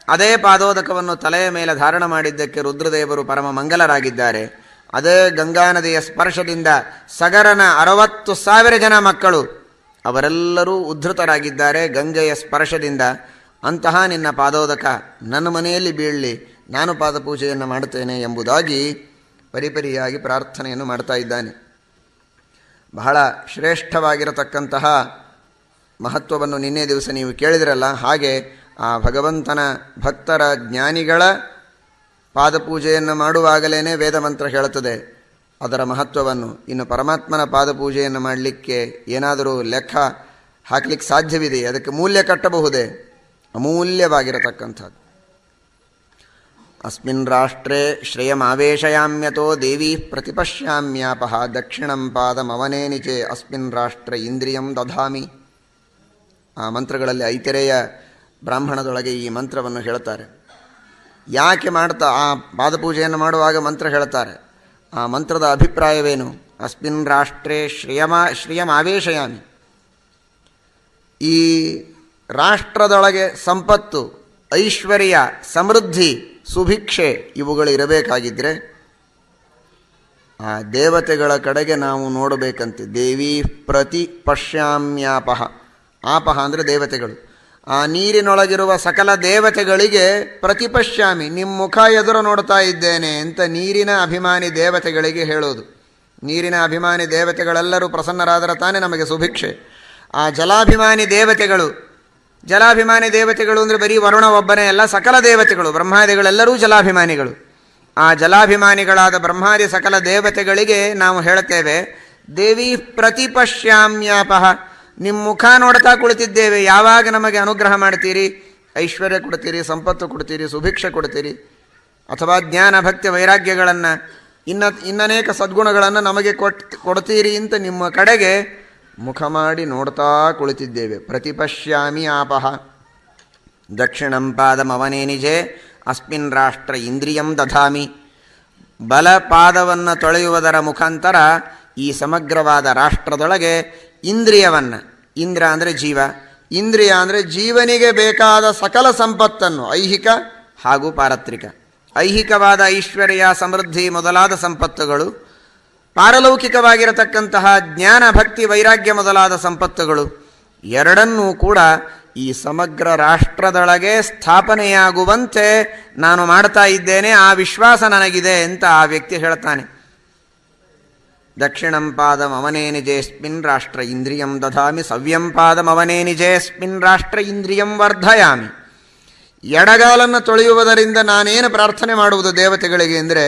Speaker 1: ಅದೇ ಪಾದೋದಕವನ್ನು ತಲೆಯ ಮೇಲೆ ಧಾರಣ ಮಾಡಿದ್ದಕ್ಕೆ ರುದ್ರದೇವರು ಪರಮ ಮಂಗಲರಾಗಿದ್ದಾರೆ. ಅದೇ ಗಂಗಾ ನದಿಯ ಸ್ಪರ್ಶದಿಂದ ಸಗರನ ಅರವತ್ತು ಸಾವಿರ ಜನ ಮಕ್ಕಳು, ಅವರೆಲ್ಲರೂ ಉದ್ಧತರಾಗಿದ್ದಾರೆ ಗಂಗೆಯ ಸ್ಪರ್ಶದಿಂದ. ಅಂತಹ ನಿನ್ನ ಪಾದೋದಕ ನನ್ನ ಮನೆಯಲ್ಲಿ ಬೀಳಲಿ, ನಾನು ಪಾದಪೂಜೆಯನ್ನು ಮಾಡುತ್ತೇನೆ ಎಂಬುದಾಗಿ ಪರಿಪರಿಯಾಗಿ ಪ್ರಾರ್ಥನೆಯನ್ನು ಮಾಡ್ತಾ ಇದ್ದಾನೆ. ಬಹಳ ಶ್ರೇಷ್ಠವಾಗಿರತಕ್ಕಂತಹ ಮಹತ್ವವನ್ನು ನಿನ್ನೆ ದಿವಸ ನೀವು ಕೇಳಿದಿರಲ್ಲ, ಹಾಗೆ ಆ ಭಗವಂತನ ಭಕ್ತರ ಜ್ಞಾನಿಗಳ ಪಾದಪೂಜೆಯನ್ನು ಮಾಡುವಾಗಲೇ ವೇದಮಂತ್ರ ಹೇಳುತ್ತದೆ. ಅದರ ಮಹತ್ವವನ್ನು ಇನ್ನು ಪರಮಾತ್ಮನ ಪಾದಪೂಜೆಯನ್ನು ಮಾಡಲಿಕ್ಕೆ ಏನಾದರೂ ಲೆಕ್ಕ ಹಾಕಲಿಕ್ಕೆ ಸಾಧ್ಯವಿದೆ ಅದಕ್ಕೆ ಮೂಲ್ಯ ಕಟ್ಟಬಹುದೇ? ಅಮೂಲ್ಯವಾಗಿರತಕ್ಕಂಥದ್ದು. ಅಸ್ಮಿನ್ ರಾಷ್ಟ್ರೇ ಶ್ರೇಯಮಾವೇಶಯಾಮ್ಯತೋ ದೇವಿ ಪ್ರತಿಪಶ್ಯಾಮ್ಯಾಪಹ ದಕ್ಷಿಣಂ ಪಾದಮವನೇ ನಿಚೆ ಅಸ್ಮಿನ್ ರಾಷ್ಟ್ರ ಇಂದ್ರಿಯಂ ದಧಾಮಿ ಆ ಮಂತ್ರಗಳಲ್ಲಿ ಐತೆರೆಯ ಬ್ರಾಹ್ಮಣದೊಳಗೆ ಈ ಮಂತ್ರವನ್ನು ಹೇಳ್ತಾರೆ। ಯಾಕೆ ಮಾಡ್ತಾ ಆ ಪಾದಪೂಜೆಯನ್ನು ಮಾಡುವಾಗ ಮಂತ್ರ ಹೇಳ್ತಾರೆ? ಆ ಮಂತ್ರದ ಅಭಿಪ್ರಾಯವೇನು? ಅಸ್ಮಿನ್ ರಾಷ್ಟ್ರೇ ಶ್ರೇಯಮ ಶ್ರೇಯಮಾವೇಶಯಾಮಿ। ಈ ರಾಷ್ಟ್ರದೊಳಗೆ ಸಂಪತ್ತು, ಐಶ್ವರ್ಯ, ಸಮೃದ್ಧಿ ಸುಭಿಕ್ಷೆ ಇವುಗಳು ಇರಬೇಕಾಗಿದ್ದರೆ ಆ ದೇವತೆಗಳ ಕಡೆಗೆ ನಾವು ನೋಡಬೇಕಂತೆ. ದೇವಿ ಪ್ರತಿ ಪಶ್ಯಾಮ್ಯಾಪಹ ಆಪಹ ಅಂದರೆ ದೇವತೆಗಳು. ಆ ನೀರಿನೊಳಗಿರುವ ಸಕಲ ದೇವತೆಗಳಿಗೆ ಪ್ರತಿಪಶ್ಯಾಮಿ ನಿಮ್ಮ ಮುಖ ಎದುರು ನೋಡ್ತಾ ಇದ್ದೇನೆ ಅಂತ ನೀರಿನ ಅಭಿಮಾನಿ ದೇವತೆಗಳಿಗೆ ಹೇಳೋದು. ನೀರಿನ ಅಭಿಮಾನಿ ದೇವತೆಗಳೆಲ್ಲರೂ ಪ್ರಸನ್ನರಾದರೆ ತಾನೇ ನಮಗೆ ಸುಭಿಕ್ಷೆ. ಆ ಜಲಾಭಿಮಾನಿ ದೇವತೆಗಳು ಜಲಾಭಿಮಾನಿ ದೇವತೆಗಳು ಅಂದರೆ ಬರೀ ವರುಣ ಒಬ್ಬನೇ ಅಲ್ಲ, ಸಕಲ ದೇವತೆಗಳು, ಬ್ರಹ್ಮಾದಿಗಳೆಲ್ಲರೂ ಜಲಾಭಿಮಾನಿಗಳು. ಆ ಜಲಾಭಿಮಾನಿಗಳಾದ ಬ್ರಹ್ಮಾದಿ ಸಕಲ ದೇವತೆಗಳಿಗೆ ನಾವು ಹೇಳ್ತೇವೆ ದೇವಿ ಪ್ರತಿಪಶ್ಯಾಮ್ಯಾಪಹ ನಿಮ್ಮ ಮುಖ ನೋಡ್ತಾ ಕುಳಿತಿದ್ದೇವೆ, ಯಾವಾಗ ನಮಗೆ ಅನುಗ್ರಹ ಮಾಡ್ತೀರಿ? ಐಶ್ವರ್ಯ ಕೊಡ್ತೀರಿ, ಸಂಪತ್ತು ಕೊಡ್ತೀರಿ, ಸುಭಿಕ್ಷೆ ಕೊಡ್ತೀರಿ, ಅಥವಾ ಜ್ಞಾನ, ಭಕ್ತಿ, ವೈರಾಗ್ಯಗಳನ್ನು ಇನ್ನ ಇನ್ನನೇಕ ಸದ್ಗುಣಗಳನ್ನು ನಮಗೆ ಕೊಟ್, ಕೊಡ್ತೀರಿ ಅಂತ ನಿಮ್ಮ ಕಡೆಗೆ ಮುಖ ಮಾಡಿ ನೋಡ್ತಾ ಕುಳಿತಿದ್ದೇವೆ. ಪ್ರತಿಪಶ್ಯಾಮಿ ಆಪಹ ದಕ್ಷಿಣಂ ಪಾದಮವನೇ ನಿಜೆ. ಅಸ್ಮಿನ್ ರಾಷ್ಟ್ರ ಇಂದ್ರಿಯಂ ದಧಾಮಿ. ಬಲ ಪಾದವನ್ನು ತೊಳೆಯುವುದರ ಮುಖಾಂತರ ಈ ಸಮಗ್ರವಾದ ರಾಷ್ಟ್ರದೊಳಗೆ ಇಂದ್ರಿಯವನ್ನು, ಇಂದ್ರ ಅಂದರೆ ಜೀವ, ಇಂದ್ರಿಯ ಅಂದರೆ ಜೀವನಿಗೆ ಬೇಕಾದ ಸಕಲ ಸಂಪತ್ತನ್ನು, ಐಹಿಕ ಹಾಗೂ ಪಾರತ್ರಿಕ. ಐಹಿಕವಾದ ಐಶ್ವರ್ಯ ಸಮೃದ್ಧಿ ಮೊದಲಾದ ಸಂಪತ್ತುಗಳು ಪಾರಲೌಕಿಕವಾಗಿರತಕ್ಕಂತಹ ಜ್ಞಾನ, ಭಕ್ತಿ, ವೈರಾಗ್ಯ ಮೊದಲಾದ ಸಂಪತ್ತುಗಳು ಎರಡನ್ನೂ ಕೂಡ ಈ ಸಮಗ್ರ ರಾಷ್ಟ್ರದೊಳಗೆ ಸ್ಥಾಪನೆಯಾಗುವಂತೆ ನಾನು ಮಾಡ್ತಾ ಇದ್ದೇನೆ, ಆ ವಿಶ್ವಾಸ ನನಗಿದೆ ಅಂತ ಆ ವ್ಯಕ್ತಿ ಹೇಳ್ತಾನೆ. ದಕ್ಷಿಣಂ ಪಾದಮವನೇ ನಿಜೇಸ್ಮಿನ್ ರಾಷ್ಟ್ರ ಇಂದ್ರಿಯಂ ದಧಾಮಿ, ಸವ್ಯಂ ಪಾದಮವನೇ ನಿಜೇಸ್ಮಿನ್ ರಾಷ್ಟ್ರ ಇಂದ್ರಿಯಂ ವರ್ಧಯಾಮಿ. ಎಡಗಾಲನ್ನು ತೊಳೆಯುವುದರಿಂದ ನಾನೇನು ಪ್ರಾರ್ಥನೆ ಮಾಡುವುದು ದೇವತೆಗಳಿಗೆ ಅಂದರೆ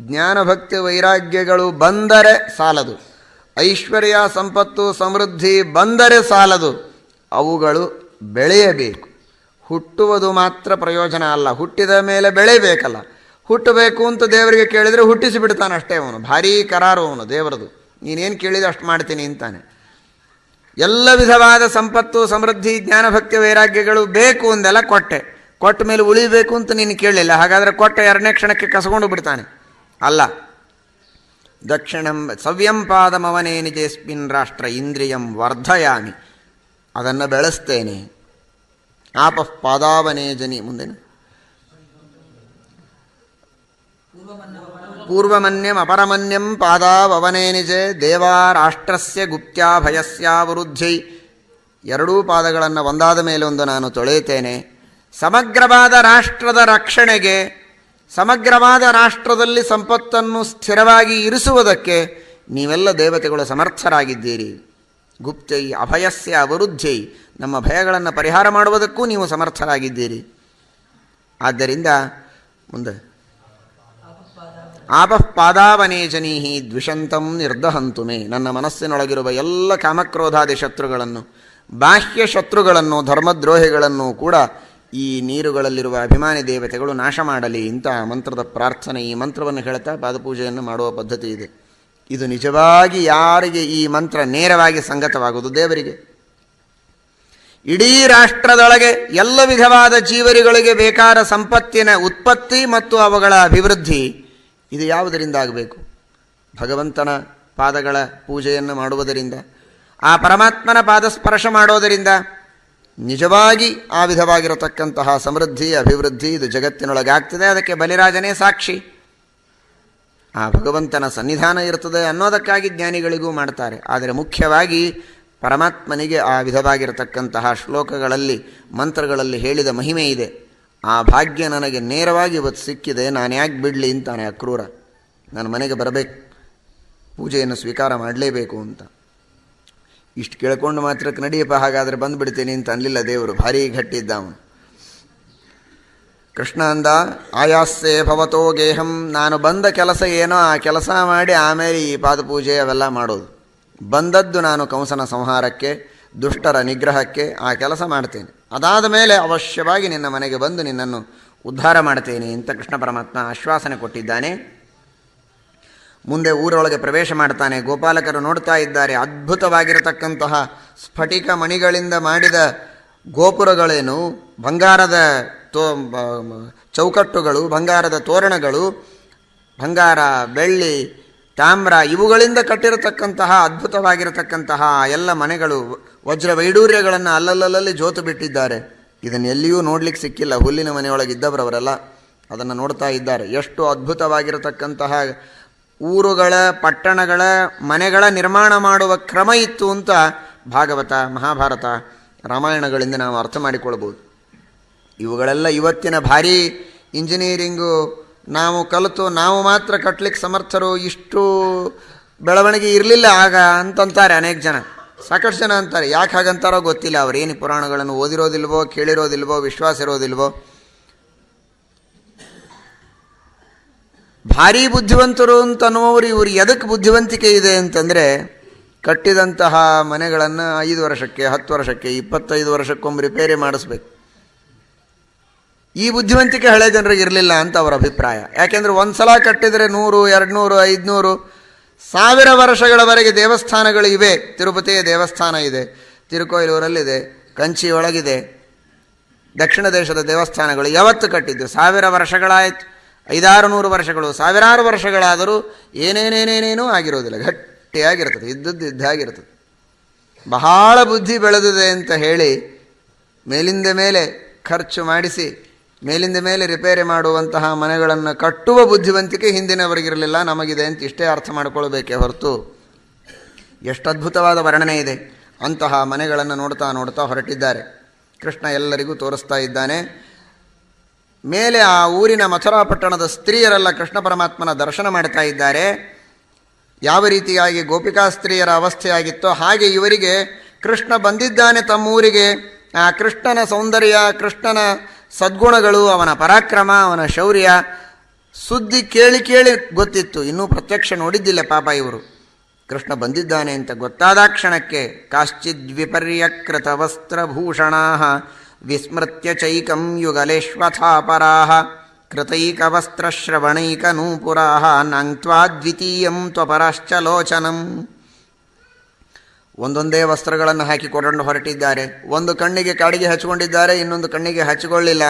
Speaker 1: ಜ್ಞಾನಭಕ್ತಿ ವೈರಾಗ್ಯಗಳು ಬಂದರೆ ಸಾಲದು. ಐಶ್ವರ್ಯ ಸಂಪತ್ತು ಸಮೃದ್ಧಿ ಬಂದರೆ ಸಾಲದು. ಅವುಗಳು ಬೆಳೆಯಬೇಕು. ಹುಟ್ಟುವುದು ಮಾತ್ರ ಪ್ರಯೋಜನ ಅಲ್ಲ. ಹುಟ್ಟಿದ ಮೇಲೆ ಬೆಳೆಯಬೇಕಲ್ಲ. ಹುಟ್ಟಬೇಕು ಅಂತ ದೇವರಿಗೆ ಕೇಳಿದರೆ ಅಷ್ಟೇ ಅವನು. ಭಾರೀ ಕರಾರು ಅವನು ದೇವರದು. ನೀನೇನು ಕೇಳಿದ್ರೆ ಅಷ್ಟು ಮಾಡ್ತೀನಿ ಅಂತಾನೆ. ಎಲ್ಲ ವಿಧವಾದ ಸಂಪತ್ತು, ಸಮೃದ್ಧಿ, ಜ್ಞಾನಭಕ್ತಿ, ವೈರಾಗ್ಯಗಳು ಬೇಕು ಅಂದೆಲ್ಲ ಕೊಟ್ಟೆ. ಕೊಟ್ಟ ಮೇಲೆ ಉಳಿಬೇಕು ಅಂತ ನೀನು ಕೇಳಲಿಲ್ಲ. ಹಾಗಾದರೆ ಕೊಟ್ಟೆ ಎರಡನೇ ಕ್ಷಣಕ್ಕೆ ಕಸಕೊಂಡು ಬಿಡ್ತಾನೆ. ಅಲ್ಲ. ದಕ್ಷಿಣಂ ಸವ್ಯಂ ಪಾದಮವನೇ ನಿಜೇಸ್ಮಿನ್ ರಾಷ್ಟ್ರ ಇಂದ್ರಿಯಂ ವರ್ಧಯಾಮಿ. ಅದನ್ನು ಬೆಳೆಸ್ತೇನೆ. ಆಪಃ ಪಾದಾವನೇ ಜನಿ ಮುಂದೇನು. ಪೂರ್ವಮನ್ಯಂ ಅಪರಮನ್ಯಂ ಪಾದಾವನೇ ನಿಜೆ. ದೇವಾ ರಾಷ್ಟ್ರಸ್ಯ ಗುಪ್ತ್ಯಾಭಯಸ್ಯಾವರುದ್ಧೈ ಎರಡೂ ಪಾದಗಳನ್ನು ಒಂದಾದ ಮೇಲೆ ಒಂದು ನಾನು ತೊಳೆಯುತ್ತೇನೆ. ಸಮಗ್ರವಾದ ರಾಷ್ಟ್ರದ ರಕ್ಷಣೆಗೆ ಸಮಗ್ರವಾದ ರಾಷ್ಟ್ರದಲ್ಲಿ ಸಂಪತ್ತನ್ನು ಸ್ಥಿರವಾಗಿ ಇರಿಸುವುದಕ್ಕೆ ನೀವೆಲ್ಲ ದೇವತೆಗಳು ಸಮರ್ಥರಾಗಿದ್ದೀರಿ. ಗುಪ್ತೈ ಅಭಯಸ್ಯ ಅವರುದ್ಧೈ. ನಮ್ಮ ಭಯಗಳನ್ನು ಪರಿಹಾರ ಮಾಡುವುದಕ್ಕೂ ನೀವು ಸಮರ್ಥರಾಗಿದ್ದೀರಿ. ಆದ್ದರಿಂದ ಮುಂದೆ. ಆಪಃಪಾದಾವನೇಜನೀಹಿ ದ್ವಿಷಂತಂ ನಿರ್ದಹಂತು ಮೇ. ನನ್ನ ಮನಸ್ಸಿನೊಳಗಿರುವ ಎಲ್ಲ ಕಾಮಕ್ರೋಧಾದಿ ಶತ್ರುಗಳನ್ನು ಬಾಹ್ಯ ಶತ್ರುಗಳನ್ನು ಧರ್ಮದ್ರೋಹಿಗಳನ್ನು ಕೂಡ ಈ ನೀರುಗಳಲ್ಲಿರುವ ಅಭಿಮಾನಿ ದೇವತೆಗಳು ನಾಶ ಮಾಡಲಿ ಇಂತಹ ಮಂತ್ರದ ಪ್ರಾರ್ಥನೆ ಈ ಮಂತ್ರವನ್ನು ಹೇಳ್ತಾ ಪಾದಪೂಜೆಯನ್ನು ಮಾಡುವ ಪದ್ಧತಿ ಇದೆ. ಇದು ನಿಜವಾಗಿ ಯಾರಿಗೆ ಈ ಮಂತ್ರ ನೇರವಾಗಿ ಸಂಗತವಾಗುವುದು? ದೇವರಿಗೆ. ಇಡೀ ರಾಷ್ಟ್ರದೊಳಗೆ ಎಲ್ಲ ವಿಧವಾದ ಜೀವರಿಗಳಿಗೆ ಬೇಕಾದ ಸಂಪತ್ತಿನ ಉತ್ಪತ್ತಿ ಮತ್ತು ಅವುಗಳ ಅಭಿವೃದ್ಧಿ ಇದು ಯಾವುದರಿಂದ ಆಗಬೇಕು? ಭಗವಂತನ ಪಾದಗಳ ಪೂಜೆಯನ್ನು ಮಾಡುವುದರಿಂದ, ಆ ಪರಮಾತ್ಮನ ಪಾದ ಸ್ಪರ್ಶ ಮಾಡೋದರಿಂದ ನಿಜವಾಗಿ ಆ ವಿಧವಾಗಿರತಕ್ಕಂತಹ ಸಮೃದ್ಧಿ, ಅಭಿವೃದ್ಧಿ ಇದು ಜಗತ್ತಿನೊಳಗೆ ಆಗ್ತದೆ ಅದಕ್ಕೆ ಬಲಿರಾಜನೇ ಸಾಕ್ಷಿ. ಆ ಭಗವಂತನ ಸನ್ನಿಧಾನ ಇರ್ತದೆ ಅನ್ನೋದಕ್ಕಾಗಿ ಜ್ಞಾನಿಗಳಿಗೂ ಮಾಡ್ತಾರೆ. ಆದರೆ ಮುಖ್ಯವಾಗಿ ಪರಮಾತ್ಮನಿಗೆ ಆ ವಿಧವಾಗಿರತಕ್ಕಂತಹ ಶ್ಲೋಕಗಳಲ್ಲಿ, ಮಂತ್ರಗಳಲ್ಲಿ ಹೇಳಿದ ಮಹಿಮೆ ಇದೆ. ಆ ಭಾಗ್ಯ ನನಗೆ ನೇರವಾಗಿ ಇವತ್ತು ಸಿಕ್ಕಿದೆ. ನಾನು ಯಾಕೆ ಬಿಡಲಿ ಅಂತಾನೆ ಅಕ್ರೂರ. ನನ್ನ ಮನೆಗೆ ಬರಬೇಕು. ಪೂಜೆಯನ್ನು ಸ್ವೀಕಾರ ಮಾಡಲೇಬೇಕು ಅಂತ. ಇಷ್ಟು ಕೇಳ್ಕೊಂಡು ಮಾತ್ರಕ್ಕೆ ನಡಿಯಪ್ಪ ಹಾಗಾದರೆ ಬಂದುಬಿಡ್ತೀನಿ ಅಂತ ಅನ್ಲಿಲ್ಲ ದೇವರು. ಭಾರಿ ಗಟ್ಟಿದ್ದ ಅವನು. ಕೃಷ್ಣ ಅಂದ, ಆಯಾಸ್ಸೆ ಭವತೋ ಗೇಹಂ. ನಾನು ಬಂದ ಕೆಲಸ ಏನೋ, ಆ ಕೆಲಸ ಮಾಡಿ ಆಮೇಲೆ ಈ ಪಾದಪೂಜೆ ಅವೆಲ್ಲ ಮಾಡೋದು. ಬಂದದ್ದು ನಾನು ಕಂಸನ ಸಂಹಾರಕ್ಕೆ, ದುಷ್ಟರ ನಿಗ್ರಹಕ್ಕೆ ಆ ಕೆಲಸ ಮಾಡ್ತೇನೆ. ಅದಾದ ಮೇಲೆ ಅವಶ್ಯವಾಗಿ ನಿನ್ನ ಮನೆಗೆ ಬಂದು ನಿನ್ನನ್ನು ಉದ್ಧಾರ ಮಾಡ್ತೇನೆ ಅಂತ ಕೃಷ್ಣ ಪರಮಾತ್ಮ ಆಶ್ವಾಸನೆ ಕೊಟ್ಟಿದ್ದಾನೆ. ಮುಂದೆ ಊರೊಳಗೆ ಪ್ರವೇಶ ಮಾಡ್ತಾನೆ. ಗೋಪಾಲಕರು ನೋಡ್ತಾ ಇದ್ದಾರೆ. ಅದ್ಭುತವಾಗಿರತಕ್ಕಂತಹ ಸ್ಫಟಿಕ ಮಣಿಗಳಿಂದ ಮಾಡಿದ ಗೋಪುರಗಳೇನು? ಬಂಗಾರದ ತೋ ಚೌಕಟ್ಟುಗಳು, ಬಂಗಾರದ ತೋರಣಗಳು, ಬಂಗಾರ, ಬೆಳ್ಳಿ, ತಾಮ್ರ ಇವುಗಳಿಂದ ಕಟ್ಟಿರತಕ್ಕಂತಹ, ಅದ್ಭುತವಾಗಿರತಕ್ಕಂತಹ ಎಲ್ಲ ಮನೆಗಳು ವಜ್ರ ವೈಡೂರ್ಯಗಳನ್ನು ಅಲ್ಲಲ್ಲಲ್ಲಿ ಜೋತು ಬಿಟ್ಟಿದ್ದಾರೆ. ಇದನ್ನು ಎಲ್ಲಿಯೂ ನೋಡ್ಲಿಕ್ಕೆ ಸಿಕ್ಕಿಲ್ಲ. ಹುಲ್ಲಿನ ಮನೆಯೊಳಗಿದ್ದವರವರೆಲ್ಲ ಅದನ್ನು ನೋಡ್ತಾ ಇದ್ದಾರೆ. ಎಷ್ಟು ಅದ್ಭುತವಾಗಿರತಕ್ಕಂತಹ ಊರುಗಳ, ಪಟ್ಟಣಗಳ, ಮನೆಗಳ ನಿರ್ಮಾಣ ಮಾಡುವ ಕ್ರಮ ಇತ್ತು ಅಂತ ಭಾಗವತ, ಮಹಾಭಾರತ, ರಾಮಾಯಣಗಳಿಂದ ನಾವು ಅರ್ಥ ಮಾಡಿಕೊಳ್ಬೋದು. ಇವುಗಳೆಲ್ಲ ಇವತ್ತಿನ ಭಾರೀ ಇಂಜಿನಿಯರಿಂಗು, ನಾವು ಕಲಿತು, ನಾವು ಮಾತ್ರ ಕಟ್ಟಲಿಕ್ಕೆ ಸಮರ್ಥರು, ಇಷ್ಟು ಬೆಳವಣಿಗೆ ಇರಲಿಲ್ಲ ಆಗ ಅಂತಂತಾರೆ ಅನೇಕ ಜನ. ಸಾಕಷ್ಟು ಜನ ಅಂತಾರೆ, ಯಾಕೆ ಹಾಗಂತಾರೋ ಗೊತ್ತಿಲ್ಲ ಅವರೇನು ಪುರಾಣಗಳನ್ನು ಓದಿರೋದಿಲ್ವೋ, ಕೇಳಿರೋದಿಲ್ವೋ, ವಿಶ್ವಾಸ ಇರೋದಿಲ್ವೋ. ಭಾರೀ ಬುದ್ಧಿವಂತರು ಅಂತ ಅನ್ನುವರು ಇವರು ಎದಕ್ಕೆ ಬುದ್ಧಿವಂತಿಕೆ ಇದೆ ಅಂತಂದರೆ ಕಟ್ಟಿದಂತಹ ಮನೆಗಳನ್ನು ಐದು ವರ್ಷಕ್ಕೆ, ಹತ್ತು ವರ್ಷಕ್ಕೆ, ಇಪ್ಪತ್ತೈದು ವರ್ಷಕ್ಕೊಮ್ಮೆ ರಿಪೇರಿ ಮಾಡಿಸ್ಬೇಕು. ಈ ಬುದ್ಧಿವಂತಿಕೆ ಹಳೆ ಜನರಿಗೆ ಇರಲಿಲ್ಲ ಅಂತ ಅವರ ಅಭಿಪ್ರಾಯ. ಯಾಕೆಂದರೆ ಒಂದು ಸಲ ಕಟ್ಟಿದರೆ ನೂರು, ಎರಡುನೂರು, ಐದುನೂರು, ಸಾವಿರ ವರ್ಷಗಳವರೆಗೆ ದೇವಸ್ಥಾನಗಳು ಇವೆ. ತಿರುಪತಿಯ ದೇವಸ್ಥಾನ ಇದೆ, ತಿರುಕೋಯಿಲೂರಲ್ಲಿದೆ, ಕಂಚಿಯೊಳಗಿದೆ, ದಕ್ಷಿಣ ದೇಶದ ದೇವಸ್ಥಾನಗಳು ಯಾವತ್ತು ಕಟ್ಟಿದ್ದು ಸಾವಿರ ವರ್ಷಗಳಾಯಿತು. ಐದಾರು ನೂರು ವರ್ಷಗಳು, ಸಾವಿರಾರು ವರ್ಷಗಳಾದರೂ ಏನೇನೇನೇನೇನೂ ಆಗಿರೋದಿಲ್ಲ. ಗಟ್ಟಿಯಾಗಿರ್ತದೆ ಇದ್ದದ್ದು ಇದ್ದಾಗಿರ್ತದೆ ಬಹಳ ಬುದ್ಧಿ ಬೆಳೆದಿದೆ ಅಂತ ಹೇಳಿ ಮೇಲಿಂದ ಮೇಲೆ ಖರ್ಚು ಮಾಡಿಸಿ, ಮೇಲಿಂದ ಮೇಲೆ ರಿಪೇರಿ ಮಾಡುವಂತಹ ಮನೆಗಳನ್ನು ಕಟ್ಟುವ ಬುದ್ಧಿವಂತಿಕೆ ಹಿಂದಿನವರಿಗಿರಲಿಲ್ಲ, ನಮಗಿದೆ ಅಂತ ಇಷ್ಟೇ ಅರ್ಥ ಮಾಡಿಕೊಳ್ಬೇಕೇ ಹೊರತು ಎಷ್ಟು ಅದ್ಭುತವಾದ ವರ್ಣನೆ ಇದೆ. ಅಂತಹ ಮನೆಗಳನ್ನು ನೋಡ್ತಾ ನೋಡ್ತಾ ಹೊರಟಿದ್ದಾರೆ. ಕೃಷ್ಣ ಎಲ್ಲರಿಗೂ ತೋರಿಸ್ತಾ ಇದ್ದಾನೆ. ಮೇಲೆ ಆ ಊರಿನ ಮಥುರಾ ಪಟ್ಟಣದ ಸ್ತ್ರೀಯರೆಲ್ಲ ಕೃಷ್ಣ ಪರಮಾತ್ಮನ ದರ್ಶನ ಮಾಡ್ತಾ ಇದ್ದಾರೆ. ಯಾವ ರೀತಿಯಾಗಿ ಗೋಪಿಕಾ ಸ್ತ್ರೀಯರ ಅವಸ್ಥೆಯಾಗಿತ್ತೋ ಹಾಗೆ ಇವರಿಗೆ ಕೃಷ್ಣ ಬಂದಿದ್ದಾನೆ ತಮ್ಮೂರಿಗೆ. ಆ ಕೃಷ್ಣನ ಸೌಂದರ್ಯ, ಕೃಷ್ಣನ ಸದ್ಗುಣಗಳು, ಅವನ ಪರಾಕ್ರಮ, ಅವನ ಶೌರ್ಯ ಸುದ್ದಿ ಕೇಳಿ ಕೇಳಿ ಗೊತ್ತಿತ್ತು. ಇನ್ನೂ ಪ್ರತ್ಯಕ್ಷ ನೋಡಿದ್ದಿಲ್ಲ ಪಾಪ ಇವರು. ಕೃಷ್ಣ ಬಂದಿದ್ದಾನೆ ಅಂತ ಗೊತ್ತಾದ ಕ್ಷಣಕ್ಕೆ ಕಾಶ್ಚಿದ್ವಿಪರ್ಯಕೃತ ವಸ್ತ್ರಭೂಷಣಾ ವಿಸ್ಮೃತ್ಯ ಚೈಕಂ ಯುಗಲೇಶ್ವಥಾಪರಾಹ ಕೃತೈಕವಸ್ತ್ರಶ್ರವಣೈಕನೂಪುರಾ ನಾಂಕ್ವಾ ದ್ವಿತೀಯಂ ತ್ವಪರಶ್ಚ ಲೋಚನಂ ಒಂದೊಂದೇ ವಸ್ತ್ರಗಳನ್ನು ಹಾಕಿಕೊಂಡು ಹೊರಟಿದ್ದಾರೆ. ಒಂದು ಕಣ್ಣಿಗೆ ಕಾಡಿಗೆ ಹಚ್ಕೊಂಡಿದ್ದಾರೆ ಇನ್ನೊಂದು ಕಣ್ಣಿಗೆ ಹಚ್ಚಿಕೊಳ್ಳಿಲ್ಲ.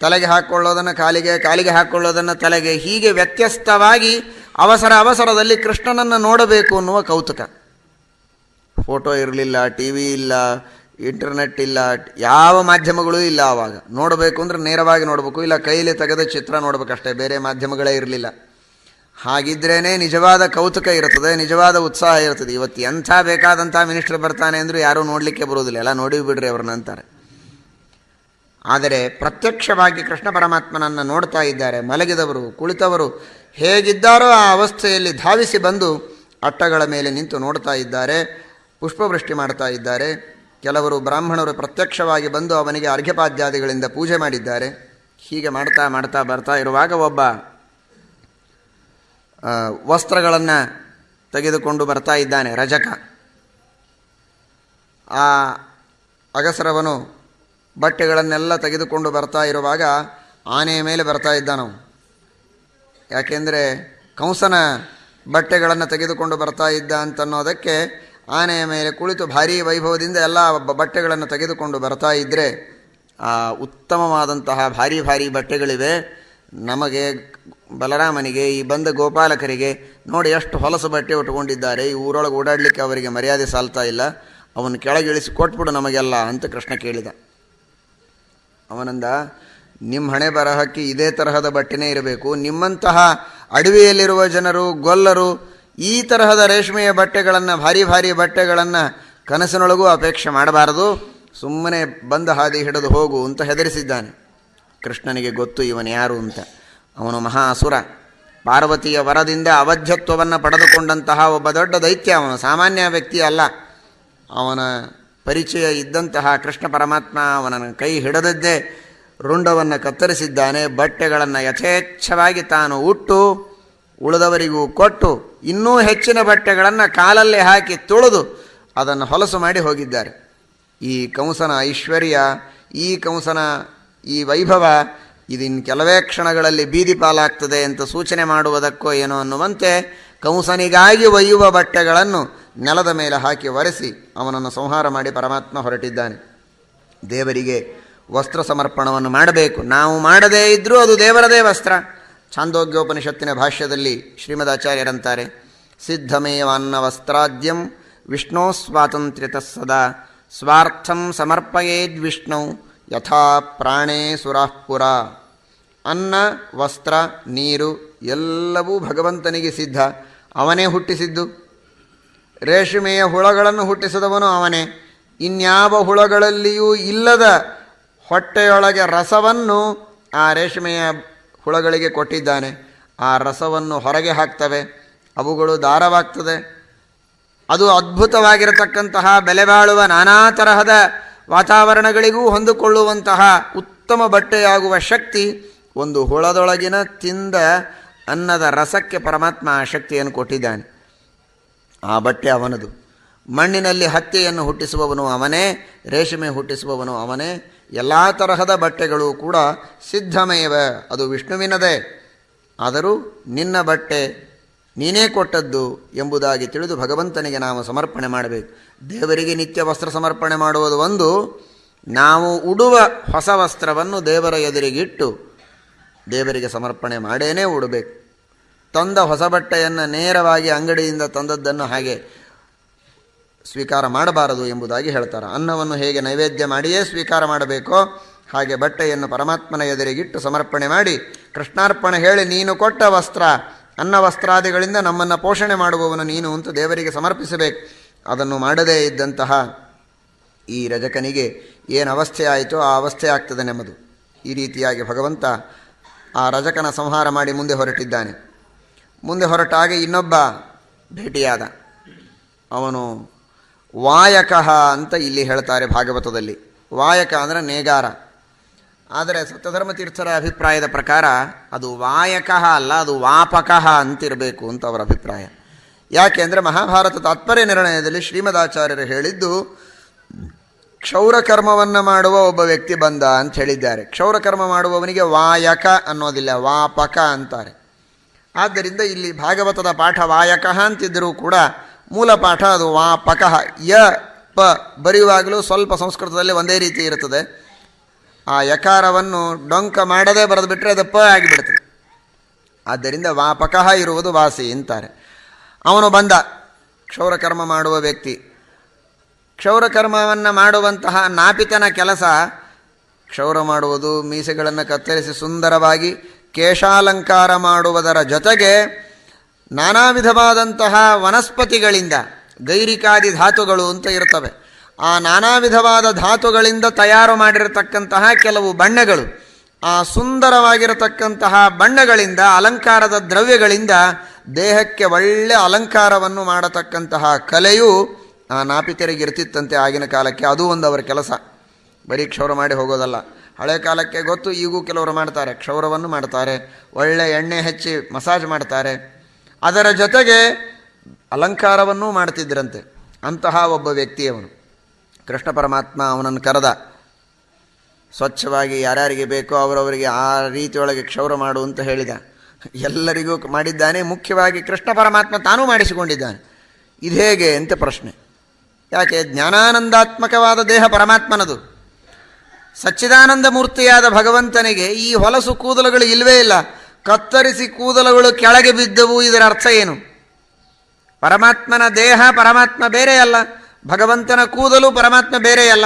Speaker 1: ತಲೆಗೆ ಹಾಕ್ಕೊಳ್ಳೋದನ್ನು ಕಾಲಿಗೆ ಕಾಲಿಗೆ ಹಾಕ್ಕೊಳ್ಳೋದನ್ನು ತಲೆಗೆ. ಹೀಗೆ ವ್ಯತ್ಯಸ್ತವಾಗಿ ಅವಸರ ಅವಸರದಲ್ಲಿ ಕೃಷ್ಣನನ್ನು ನೋಡಬೇಕು ಅನ್ನುವ ಕೌತುಕ. ಫೋಟೋ ಇರಲಿಲ್ಲ ಟಿ ವಿ ಇಲ್ಲ ಇಂಟರ್ನೆಟ್ ಇಲ್ಲ, ಯಾವ ಮಾಧ್ಯಮಗಳೂ ಇಲ್ಲ ಆವಾಗ ನೋಡಬೇಕು ಅಂದರೆ ನೇರವಾಗಿ ನೋಡಬೇಕು, ಇಲ್ಲ ಕೈಲಿ ತೆಗೆದ ಚಿತ್ರ ನೋಡಬೇಕಷ್ಟೇ ಬೇರೆ ಮಾಧ್ಯಮಗಳೇ ಇರಲಿಲ್ಲ. ಹಾಗಿದ್ರೇ ನಿಜವಾದ ಕೌತುಕ ಇರುತ್ತದೆ, ನಿಜವಾದ ಉತ್ಸಾಹ ಇರ್ತದೆ ಇವತ್ತು ಎಂಥ ಬೇಕಾದಂಥ ಮಿನಿಸ್ಟರ್ ಬರ್ತಾನೆ ಅಂದರೂ ಯಾರೂ ನೋಡಲಿಕ್ಕೆ ಬರೋದಿಲ್ಲ ಎಲ್ಲ ನೋಡಿ ಬಿಡ್ರಿ ಅವ್ರನ್ನ ಅಂತಾರೆ. ಆದರೆ ಪ್ರತ್ಯಕ್ಷವಾಗಿ ಕೃಷ್ಣ ಪರಮಾತ್ಮನನ್ನು ನೋಡ್ತಾ ಇದ್ದಾರೆ, ಮಲಗಿದವರು, ಕುಳಿತವರು, ಹೇಗಿದ್ದಾರೋ ಆ ಅವಸ್ಥೆಯಲ್ಲಿ ಧಾವಿಸಿ ಬಂದು ಅಟ್ಟಗಳ ಮೇಲೆ ನಿಂತು ನೋಡ್ತಾ ಇದ್ದಾರೆ, ಪುಷ್ಪವೃಷ್ಟಿ ಮಾಡ್ತಾ ಇದ್ದಾರೆ. ಕೆಲವರು ಬ್ರಾಹ್ಮಣರು ಪ್ರತ್ಯಕ್ಷವಾಗಿ ಬಂದು ಅವನಿಗೆ ಅರ್ಘ್ಯಪಾದ್ಯಾದಿಗಳಿಂದ ಪೂಜೆ ಮಾಡಿದ್ದಾರೆ. ಹೀಗೆ ಮಾಡ್ತಾ ಮಾಡ್ತಾ ಬರ್ತಾ ಇರುವಾಗ ಒಬ್ಬ ವಸ್ತ್ರಗಳನ್ನು ತೆಗೆದುಕೊಂಡು ಬರ್ತಾ ಇದ್ದಾನೆ, ರಜಕ. ಆ ಅಗಸರವನು ಬಟ್ಟೆಗಳನ್ನೆಲ್ಲ ತೆಗೆದುಕೊಂಡು ಬರ್ತಾ ಇರುವಾಗ ಆನೆಯ ಮೇಲೆ ಬರ್ತಾ ಇದ್ದಾನವು ಯಾಕೆಂದರೆ ಕಂಸನ ಬಟ್ಟೆಗಳನ್ನು ತೆಗೆದುಕೊಂಡು ಬರ್ತಾ ಇದ್ದ ಅಂತನ್ನೋದಕ್ಕೆ ಆನೆಯ ಮೇಲೆ ಕುಳಿತು ಭಾರೀ ವೈಭವದಿಂದ ಎಲ್ಲ ಬಟ್ಟೆಗಳನ್ನು ತೆಗೆದುಕೊಂಡು ಬರ್ತಾ ಇದ್ದರೆ ಆ ಉತ್ತಮವಾದಂತಹ ಭಾರಿ ಭಾರಿ ಬಟ್ಟೆಗಳಿವೆ. ನಮಗೆ ಬಲರಾಮನಿಗೆ, ಈ ಬಂದ ಗೋಪಾಲಕರಿಗೆ ನೋಡಿ ಎಷ್ಟು ಹೊಲಸು ಬಟ್ಟೆ ಉಟ್ಕೊಂಡಿದ್ದಾರೆ. ಈ ಊರೊಳಗೆ ಓಡಾಡಲಿಕ್ಕೆ ಅವರಿಗೆ ಮರ್ಯಾದೆ ಸಾಲ್ತಾ ಇಲ್ಲ. ಅವನು ಕೆಳಗಿಳಿಸಿ ಕೊಟ್ಬಿಡು ನಮಗೆಲ್ಲ ಅಂತ ಕೃಷ್ಣ ಕೇಳಿದ. ಅವನಂದ ನಿಮ್ಮ ಹಣೆ ಬರಹಕ್ಕೆ ಇದೇ ತರಹದ ಬಟ್ಟೆನೇ ಇರಬೇಕು. ನಿಮ್ಮಂತಹ ಅಡವಿಯಲ್ಲಿರುವ ಜನರು, ಗೊಲ್ಲರು ಈ ತರಹದ ರೇಷ್ಮೆಯ ಬಟ್ಟೆಗಳನ್ನು, ಭಾರಿ ಭಾರಿ ಬಟ್ಟೆಗಳನ್ನು ಕನಸಿನೊಳಗೂ ಅಪೇಕ್ಷೆ ಮಾಡಬಾರದು. ಸುಮ್ಮನೆ ಬಂದ ಹಾದಿ ಹಿಡಿದು ಹೋಗು ಅಂತ ಹೆದರಿಸಿದ್ದಾನೆ. ಕೃಷ್ಣನಿಗೆ ಗೊತ್ತು, ಇವನು ಯಾರು ಅಂತ. ಅವನು ಮಹಾ ಅಸುರ ಪಾರ್ವತಿಯ ವರದಿಂದ ಅವಧ್ಯತ್ವವನ್ನು ಪಡೆದುಕೊಂಡಂತಹ ಒಬ್ಬ ದೊಡ್ಡ ದೈತ್ಯ, ಅವನು ಸಾಮಾನ್ಯ ವ್ಯಕ್ತಿ ಅಲ್ಲ. ಅವನ ಪರಿಚಯ ಇದ್ದಂತಹ ಕೃಷ್ಣ ಪರಮಾತ್ಮ ಅವನ ಕೈ ಹಿಡದದ್ದೇ ರುಂಡವನ್ನು ಕತ್ತರಿಸಿದ್ದಾನೆ. ಬಟ್ಟೆಗಳನ್ನು ಯಥೇಚ್ಛವಾಗಿ ತಾನು ಉಟ್ಟು ಉಳಿದವರಿಗೂ ಕೊಟ್ಟು ಇನ್ನೂ ಹೆಚ್ಚಿನ ಬಟ್ಟೆಗಳನ್ನು ಕಾಲಲ್ಲೇ ಹಾಕಿ ತುಳಿದು ಅದನ್ನು ಹೊಲಸು ಮಾಡಿ ಹೋಗಿದ್ದಾರೆ. ಈ ಕಂಸನ ಐಶ್ವರ್ಯ, ಈ ಕಂಸನ ಈ ವೈಭವ ಇದಿನ್ ಕೆಲವೇ ಕ್ಷಣಗಳಲ್ಲಿ ಬೀದಿ ಪಾಲಾಗ್ತದೆ ಅಂತ ಸೂಚನೆ ಮಾಡುವುದಕ್ಕೋ ಏನೋ ಅನ್ನುವಂತೆ ಕಂಸನಿಗಾಗಿ ಒಯ್ಯುವ ಬಟ್ಟೆಗಳನ್ನು ನೆಲದ ಮೇಲೆ ಹಾಕಿ ಒರೆಸಿ ಅವನನ್ನು ಸಂಹಾರ ಮಾಡಿ ಪರಮಾತ್ಮ ಹೊರಟಿದ್ದಾನೆ. ದೇವರಿಗೆ ವಸ್ತ್ರ ಸಮರ್ಪಣವನ್ನು ಮಾಡಬೇಕು. ನಾವು ಮಾಡದೇ ಇದ್ದರೂ ಅದು ದೇವರದೇ ವಸ್ತ್ರ. ಛಾಂದೋಗ್ಯೋಪನಿಷತ್ತಿನ ಭಾಷ್ಯದಲ್ಲಿ ಶ್ರೀಮದಾಚಾರ್ಯರಂತಾರೆ ಸಿದ್ಧಮೇವಾನ್ನ ವಸ್ತ್ರಾದ್ಯಂ ವಿಷ್ಣೋ ಸ್ವಾತಂತ್ರ್ಯತ ಸದಾ, ಸ್ವಾರ್ಥಂ ಸಮರ್ಪಯೇದ್ ವಿಷ್ಣು, ಯಥಾ ಪ್ರಾಣೇ ಸುರಾಪುರ ಅನ್ನ, ವಸ್ತ್ರ, ನೀರು ಎಲ್ಲವೂ ಭಗವಂತನಿಗೆ ಸಿದ್ಧ, ಅವನೇ ಹುಟ್ಟಿಸಿದ್ದು. ರೇಷ್ಮೆಯ ಹುಳಗಳನ್ನು ಹುಟ್ಟಿಸಿದವನು ಅವನೇ, ಇನ್ಯಾವ ಹುಳಗಳಲ್ಲಿಯೂ ಇಲ್ಲದ ಹೊಟ್ಟೆಯೊಳಗೆ ರಸವನ್ನು ಆ ರೇಷ್ಮೆಯ ಹುಳಗಳಿಗೆ ಕೊಟ್ಟಿದ್ದಾನೆ. ಆ ರಸವನ್ನು ಹೊರಗೆ ಹಾಕ್ತವೆ. ಅವುಗಳು ದಾರವಾಗ್ತದೆ ಅದು ಅದ್ಭುತವಾಗಿರತಕ್ಕಂತಹ ಬೆಲೆ ಬಾಳುವ ನಾನಾ ತರಹದ ವಾತಾವರಣಗಳಿಗೂ ಹೊಂದಿಕೊಳ್ಳುವಂತಹ ಉತ್ತಮ ಬಟ್ಟೆಯಾಗುವ ಶಕ್ತಿ ಒಂದು ಹುಳದೊಳಗಿನ ತಿಂದ ಅನ್ನದ ರಸಕ್ಕೆ ಪರಮಾತ್ಮ ಆ ಶಕ್ತಿಯನ್ನು ಕೊಟ್ಟಿದ್ದಾನೆ. ಆ ಬಟ್ಟೆ ಅವನದು. ಮಣ್ಣಿನಲ್ಲಿ ಹತ್ತಿಯನ್ನು ಹುಟ್ಟಿಸುವವನು ಅವನೇ, ರೇಷ್ಮೆ ಹುಟ್ಟಿಸುವವನು ಅವನೇ ಎಲ್ಲ ತರಹದ ಬಟ್ಟೆಗಳು ಕೂಡ ಸಿದ್ಧಮೇವ, ಅದು ವಿಷ್ಣುವಿನದೇ. ಆದರೂ ನಿನ್ನ ಬಟ್ಟೆ ನೀನೇ ಕೊಟ್ಟದ್ದು ಎಂಬುದಾಗಿ ತಿಳಿದು ಭಗವಂತನಿಗೆ ನಾವು ಸಮರ್ಪಣೆ ಮಾಡಬೇಕು. ದೇವರಿಗೆ ನಿತ್ಯ ವಸ್ತ್ರ ಸಮರ್ಪಣೆ ಮಾಡುವುದು ಒಂದು, ನಾವು ಉಡುವ ಹೊಸ ವಸ್ತ್ರವನ್ನು ದೇವರ ಎದುರಿಗಿಟ್ಟು ದೇವರಿಗೆ ಸಮರ್ಪಣೆ ಮಾಡೇನೇ ಉಡಬೇಕು. ತಂದ ಹೊಸ ಬಟ್ಟೆಯನ್ನು ನೇರವಾಗಿ ಅಂಗಡಿಯಿಂದ ತಂದದ್ದನ್ನು ಹಾಗೆ ಸ್ವೀಕಾರ ಮಾಡಬಾರದು ಎಂಬುದಾಗಿ ಹೇಳ್ತಾರೆ. ಅನ್ನವನ್ನು ಹೇಗೆ ನೈವೇದ್ಯ ಮಾಡಿಯೇ ಸ್ವೀಕಾರ ಮಾಡಬೇಕೋ ಹಾಗೆ ಬಟ್ಟೆಯನ್ನು ಪರಮಾತ್ಮನ ಎದುರಿಗಿಟ್ಟು ಸಮರ್ಪಣೆ ಮಾಡಿ ಕೃಷ್ಣಾರ್ಪಣೆ ಹೇಳಿ ನೀನು ಕೊಟ್ಟ ವಸ್ತ್ರ, ಅನ್ನ ವಸ್ತ್ರಾದಿಗಳಿಂದ ನಮ್ಮನ್ನು ಪೋಷಣೆ ಮಾಡುವವನು ನೀನು ಅಂತ ದೇವರಿಗೆ ಸಮರ್ಪಿಸಬೇಕು. ಅದನ್ನು ಮಾಡದೇ ಇದ್ದಂತಹ ಈ ರಜಕನಿಗೆ ಏನು ಅವಸ್ಥೆ ಆಯಿತೋ ಆ ಅವಸ್ಥೆ ಆಗ್ತದೆ ನೆಮ್ಮದು ಈ ರೀತಿಯಾಗಿ ಭಗವಂತ ಆ ರಜಕನ ಸಂಹಾರ ಮಾಡಿ ಮುಂದೆ ಹೊರಟಿದ್ದಾನೆ. ಮುಂದೆ ಹೊರಟಾಗ ಇನ್ನೊಬ್ಬ ಭೇಟಿಯಾದ. ಅವನು ವಾಯಕಃ ಅಂತ ಇಲ್ಲಿ ಹೇಳ್ತಾರೆ ಭಾಗವತದಲ್ಲಿ. ವಾಯಕ ಅಂದರೆ ನೇಗಾರ. ಆದರೆ ಸತ್ಯಧರ್ಮತೀರ್ಥರ ಅಭಿಪ್ರಾಯದ ಪ್ರಕಾರ ಅದು ವಾಯಕಃ ಅಲ್ಲ, ಅದು ವಾಪಕಃ ಅಂತಿರಬೇಕು ಅಂತ ಅವರ ಅಭಿಪ್ರಾಯ. ಯಾಕೆ ಅಂದರೆ ಮಹಾಭಾರತ ತಾತ್ಪರ್ಯ ನಿರ್ಣಯದಲ್ಲಿ ಶ್ರೀಮದಾಚಾರ್ಯರು ಹೇಳಿದ್ದು, ಕ್ಷೌರಕರ್ಮವನ್ನು ಮಾಡುವ ಒಬ್ಬ ವ್ಯಕ್ತಿ ಬಂದ ಅಂತ ಹೇಳಿದ್ದಾರೆ. ಕ್ಷೌರಕರ್ಮ ಮಾಡುವವನಿಗೆ ವಾಯಕ ಅನ್ನೋದಿಲ್ಲ, ವಾಪಕ ಅಂತಾರೆ. ಆದ್ದರಿಂದ ಇಲ್ಲಿ ಭಾಗವತದ ಪಾಠ ವಾಯಕ ಅಂತಿದ್ದರೂ ಕೂಡ ಮೂಲ ಪಾಠ ಅದು ವಾ ಪಕಃ ಯ ಪ ಬರೆಯುವಾಗಲೂ ಸ್ವಲ್ಪ ಸಂಸ್ಕೃತದಲ್ಲಿ ಒಂದೇ ರೀತಿ ಇರುತ್ತದೆ. ಆ ಯಕಾರವನ್ನು ಡೊಂಕ ಮಾಡದೇ ಬರೆದುಬಿಟ್ರೆ ಅದು ಪ ಆಗಿಬಿಡ್ತದೆ ಆದ್ದರಿಂದ ವಾಪಕಃ ಇರುವುದು ವಾಸಿ ಅಂತಾರೆ. ಅವನು ಬಂದ. ಕ್ಷೌರಕರ್ಮ ಮಾಡುವ ವ್ಯಕ್ತಿ. ಕ್ಷೌರಕರ್ಮವನ್ನು ಮಾಡುವಂತಹ ನಾಪಿತನ ಕೆಲಸ ಕ್ಷೌರ ಮಾಡುವುದು, ಮೀಸೆಗಳನ್ನು ಕತ್ತರಿಸಿ ಸುಂದರವಾಗಿ ಕೇಶಾಲಂಕಾರ ಮಾಡುವುದರ ಜೊತೆಗೆ ನಾನಾ ವಿಧವಾದಂತಹ ವನಸ್ಪತಿಗಳಿಂದ ಗೈರಿಕಾದಿ ಧಾತುಗಳು ಅಂತ ಇರ್ತವೆ. ಆ ನಾನಾ ವಿಧವಾದ ಧಾತುಗಳಿಂದ ತಯಾರು ಮಾಡಿರತಕ್ಕಂತಹ ಕೆಲವು ಬಣ್ಣಗಳು, ಆ ಸುಂದರವಾಗಿರತಕ್ಕಂತಹ ಬಣ್ಣಗಳಿಂದ, ಅಲಂಕಾರದ ದ್ರವ್ಯಗಳಿಂದ ದೇಹಕ್ಕೆ ಒಳ್ಳೆ ಅಲಂಕಾರವನ್ನು ಮಾಡತಕ್ಕಂತಹ ಕಲೆಯು ಆ ನಾಪಿತರಿಗೆ ಇರ್ತಿತ್ತಂತೆ ಆಗಿನ ಕಾಲಕ್ಕೆ. ಅದು ಒಂದು ಅವರ ಕೆಲಸ. ಬರೀ ಕ್ಷೌರ ಮಾಡಿ ಹೋಗೋದಲ್ಲ. ಹಳೆ ಕಾಲಕ್ಕೆ ಗೊತ್ತು, ಈಗೂ ಕೆಲವರು ಮಾಡ್ತಾರೆ. ಕ್ಷೌರವನ್ನು ಮಾಡ್ತಾರೆ. ಒಳ್ಳೆ ಎಣ್ಣೆ ಹಚ್ಚಿ ಮಸಾಜ್ ಮಾಡ್ತಾರೆ. ಅದರ ಜೊತೆಗೆ ಅಲಂಕಾರವನ್ನೂ ಮಾಡ್ತಿದ್ದರಂತೆ ಅಂತಹ ಒಬ್ಬ ವ್ಯಕ್ತಿಯವನು. ಕೃಷ್ಣ ಪರಮಾತ್ಮ ಅವನನ್ನು ಕರೆದ. ಸ್ವಚ್ಛವಾಗಿ ಯಾರ್ಯಾರಿಗೆ ಬೇಕೋ ಅವರವರಿಗೆ ಆ ರೀತಿಯೊಳಗೆ ಕ್ಷೌರ ಮಾಡು ಅಂತ ಹೇಳಿದ. ಎಲ್ಲರಿಗೂ ಮಾಡಿದ್ದಾನೆ. ಮುಖ್ಯವಾಗಿ ಕೃಷ್ಣ ಪರಮಾತ್ಮ ತಾನೂ ಮಾಡಿಸಿಕೊಂಡಿದ್ದಾನೆ. ಇದು ಹೇಗೆ ಅಂತ ಪ್ರಶ್ನೆ. ಯಾಕೆ? ಜ್ಞಾನಾನಂದಾತ್ಮಕವಾದ ದೇಹ ಪರಮಾತ್ಮನದು. ಸಚ್ಚಿದಾನಂದ ಮೂರ್ತಿಯಾದ ಭಗವಂತನಿಗೆ ಈ ಹೊಲಸು ಕೂದಲುಗಳು ಇಲ್ಲವೇ ಇಲ್ಲ. ಕತ್ತರಿಸಿ ಕೂದಲುಗಳು ಕೆಳಗೆ ಬಿದ್ದವು, ಇದರ ಅರ್ಥ ಏನು? ಪರಮಾತ್ಮನ ದೇಹ ಪರಮಾತ್ಮ ಬೇರೆಯಲ್ಲ, ಭಗವಂತನ ಕೂದಲು ಪರಮಾತ್ಮ ಬೇರೆಯಲ್ಲ.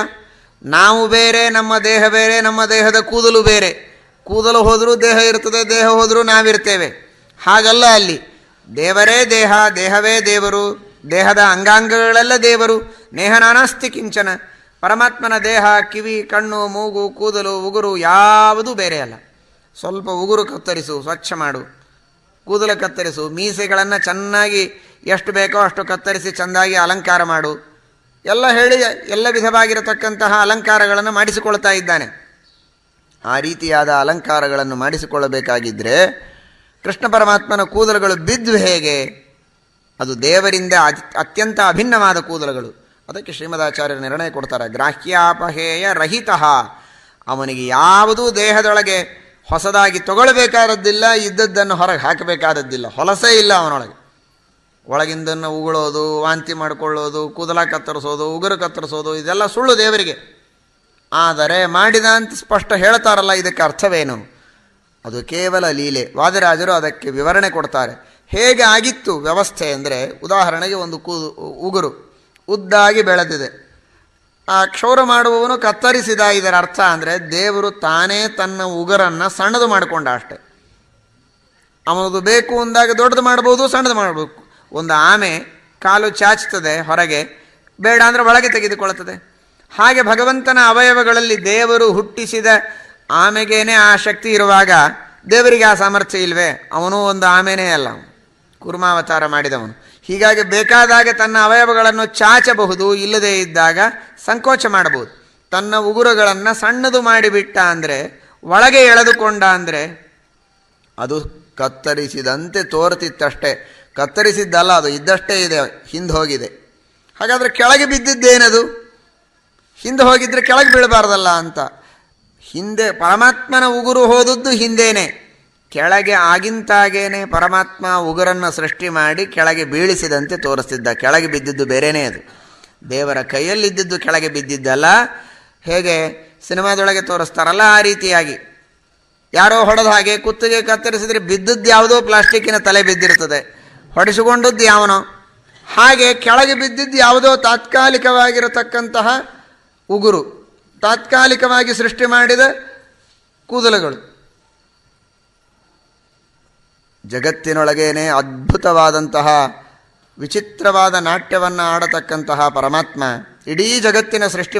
Speaker 1: ನಾವು ಬೇರೆ, ನಮ್ಮ ದೇಹ ಬೇರೆ, ನಮ್ಮ ದೇಹದ ಕೂದಲು ಬೇರೆ. ಕೂದಲು ಹೋದರೂ ದೇಹ ಇರ್ತದೆ, ದೇಹ ಹೋದರೂ ನಾವಿರ್ತೇವೆ. ಹಾಗಲ್ಲ ಅಲ್ಲಿ. ದೇವರೇ ದೇಹ, ದೇಹವೇ ದೇವರು. ದೇಹದ ಅಂಗಾಂಗಗಳೆಲ್ಲ ದೇವರು. ನೇಹ ನಾನಾಸ್ತಿ ಕಿಂಚನ. ಪರಮಾತ್ಮನ ದೇಹ ಕಿವಿ, ಕಣ್ಣು, ಮೂಗು, ಕೂದಲು, ಉಗುರು ಯಾವುದೂ ಬೇರೆ ಅಲ್ಲ ಸ್ವಲ್ಪ ಉಗುರು ಕತ್ತರಿಸು, ಸ್ವಚ್ಛ ಮಾಡು. ಕೂದಲು ಕತ್ತರಿಸು, ಮೀಸೆಗಳನ್ನು ಚೆನ್ನಾಗಿ ಎಷ್ಟು ಬೇಕೋ ಅಷ್ಟು ಕತ್ತರಿಸಿ ಚೆಂದಾಗಿ ಅಲಂಕಾರ ಮಾಡು. ಎಲ್ಲ ಹೇಳಿ, ಎಲ್ಲ ವಿಧವಾಗಿರತಕ್ಕಂತಹ ಅಲಂಕಾರಗಳನ್ನು ಮಾಡಿಸಿಕೊಳ್ತಾ ಇದ್ದಾನೆ. ಆ ರೀತಿಯಾದ ಅಲಂಕಾರಗಳನ್ನು ಮಾಡಿಸಿಕೊಳ್ಳಬೇಕಾಗಿದ್ದರೆ ಕೃಷ್ಣ ಪರಮಾತ್ಮನ ಕೂದಲುಗಳು ಬಿದ್ದು ಹೇಗೆ? ಅದು ದೇವರಿಂದ ಅತ್ಯಂತ ಅಭಿನ್ನವಾದ ಕೂದಲುಗಳು. ಅದಕ್ಕೆ ಶ್ರೀಮದಾಚಾರ್ಯರು ನಿರ್ಣಯ ಕೊಡ್ತಾರೆ, ಗ್ರಾಹ್ಯಾಪಹೇಯ ರಹಿತ. ಅವನಿಗೆ ಯಾವುದೂ ದೇಹದೊಳಗೆ ಹೊಸದಾಗಿ ತಗೊಳ್ಬೇಕಾದದ್ದಿಲ್ಲ, ಇದ್ದದ್ದನ್ನು ಹೊರಗೆ ಹಾಕಬೇಕಾದದ್ದಿಲ್ಲ. ಹೊಲಸೇ ಇಲ್ಲ ಅವನೊಳಗೆ. ಒಳಗಿಂದನ್ನು ಉಗುಳೋದು, ವಾಂತಿ ಮಾಡಿಕೊಳ್ಳೋದು, ಕೂದಲ ಕತ್ತರಿಸೋದು, ಉಗುರು ಕತ್ತರಿಸೋದು, ಇದೆಲ್ಲ ಸುಳ್ಳು ದೇವರಿಗೆ. ಆದರೆ ಮಾಡಿದ ಅಂತ ಸ್ಪಷ್ಟ ಹೇಳ್ತಾರಲ್ಲ, ಇದಕ್ಕೆ ಅರ್ಥವೇನು? ಅದು ಕೇವಲ ಲೀಲೆ. ವಾದರಾಜರು ಅದಕ್ಕೆ ವಿವರಣೆ ಕೊಡ್ತಾರೆ. ಹೇಗೆ ಆಗಿತ್ತು ವ್ಯವಸ್ಥೆ ಅಂದರೆ, ಉದಾಹರಣೆಗೆ ಒಂದು ಕೂದು, ಉಗುರು ಉದ್ದಾಗಿ ಬೆಳೆದಿದೆ. ಆ ಕ್ಷೌರ ಮಾಡುವವನು ಕತ್ತರಿಸಿದ ಇದರ ಅರ್ಥ ಅಂದರೆ ದೇವರು ತಾನೇ ತನ್ನ ಉಗುರನ್ನು ಸಣ್ಣದು ಮಾಡಿಕೊಂಡ ಅಷ್ಟೆ. ಅವನದು ಬೇಕು ಅಂದಾಗ ದೊಡ್ಡದು ಮಾಡ್ಬೋದು, ಸಣ್ಣದು ಮಾಡಬೇಕು. ಒಂದು ಆಮೆ ಕಾಲು ಚಾಚ್ತದೆ ಹೊರಗೆ, ಬೇಡ ಅಂದರೆ ಒಳಗೆ ತೆಗೆದುಕೊಳ್ಳುತ್ತದೆ. ಹಾಗೆ ಭಗವಂತನ ಅವಯವಗಳಲ್ಲಿ ದೇವರು ಹುಟ್ಟಿಸಿದ ಆಮೆಗೇನೆ ಆ ಶಕ್ತಿ ಇರುವಾಗ ದೇವರಿಗೆ ಆ ಸಾಮರ್ಥ್ಯ ಇಲ್ವೇ? ಅವನೂ ಒಂದು ಆಮೆನೇ ಅಲ್ಲ ಕುರ್ಮಾವತಾರ ಮಾಡಿದವನು. ಹೀಗಾಗಿ ಬೇಕಾದಾಗ ತನ್ನ ಅವಯವಗಳನ್ನು ಚಾಚಬಹುದು, ಇಲ್ಲದೇ ಇದ್ದಾಗ ಸಂಕೋಚ ಮಾಡಬಹುದು. ತನ್ನ ಉಗುರುಗಳನ್ನು ಸಣ್ಣದು ಮಾಡಿಬಿಟ್ಟ ಅಂದರೆ, ಒಳಗೆ ಎಳೆದುಕೊಂಡ ಅಂದರೆ, ಅದು ಕತ್ತರಿಸಿದಂತೆ ತೋರ್ತಿತ್ತಷ್ಟೇ. ಕತ್ತರಿಸಿದ್ದಲ್ಲ, ಅದು ಇದ್ದಷ್ಟೇ ಇದೆ, ಹಿಂದೆ ಹೋಗಿದೆ. ಹಾಗಾದರೆ ಕೆಳಗೆ ಬಿದ್ದಿದ್ದೇನದು? ಹಿಂದೆ ಹೋಗಿದ್ರೆ ಕೆಳಗೆ ಬೀಳಬಾರ್ದಲ್ಲ ಅಂತ. ಹಿಂದೆ ಪರಮಾತ್ಮನ ಉಗುರು ಹೋದದ್ದು ಹಿಂದೇನೆ. ಕೆಳಗೆ ಆಗಿಂತಾಗೇನೆ ಪರಮಾತ್ಮ ಉಗುರನ್ನು ಸೃಷ್ಟಿ ಮಾಡಿ ಕೆಳಗೆ ಬೀಳಿಸಿದಂತೆ ತೋರಿಸ್ತಿದ್ದ. ಕೆಳಗೆ ಬಿದ್ದಿದ್ದು ಬೇರೆಯೇ ಅದು. ದೇವರ ಕೈಯಲ್ಲಿದ್ದಿದ್ದು ಕೆಳಗೆ ಬಿದ್ದಿದ್ದಲ್ಲ. ಹೇಗೆ? ಸಿನಿಮಾದೊಳಗೆ ತೋರಿಸ್ತಾರಲ್ಲ ಆ ರೀತಿಯಾಗಿ. ಯಾರೋ ಹೊಡೆದ ಹಾಗೆ ಕುತ್ತಿಗೆ ಕತ್ತರಿಸಿದ್ರೆ ಬಿದ್ದದ್ದು ಯಾವುದೋ ಪ್ಲಾಸ್ಟಿಕ್ಕಿನ ತಲೆ ಬಿದ್ದಿರುತ್ತದೆ. ಹೊಡೆಸಿಕೊಂಡದ್ದು ಯಾವನೋ? ಹಾಗೆ ಕೆಳಗೆ ಬಿದ್ದಿದ್ದು ಯಾವುದೋ ತಾತ್ಕಾಲಿಕವಾಗಿರತಕ್ಕಂತಹ ಉಗುರು. ತಾತ್ಕಾಲಿಕವಾಗಿ ಸೃಷ್ಟಿ ಮಾಡಿದ ಕೂದಲುಗಳು. ಜಗತ್ತಿನೊಳಗೇನೆ ಅದ್ಭುತವಾದಂತಹ ವಿಚಿತ್ರವಾದ ನಾಟ್ಯವನ್ನು ಆಡತಕ್ಕಂತಹ ಪರಮಾತ್ಮ ಇಡೀ ಜಗತ್ತಿನ ಸೃಷ್ಟಿ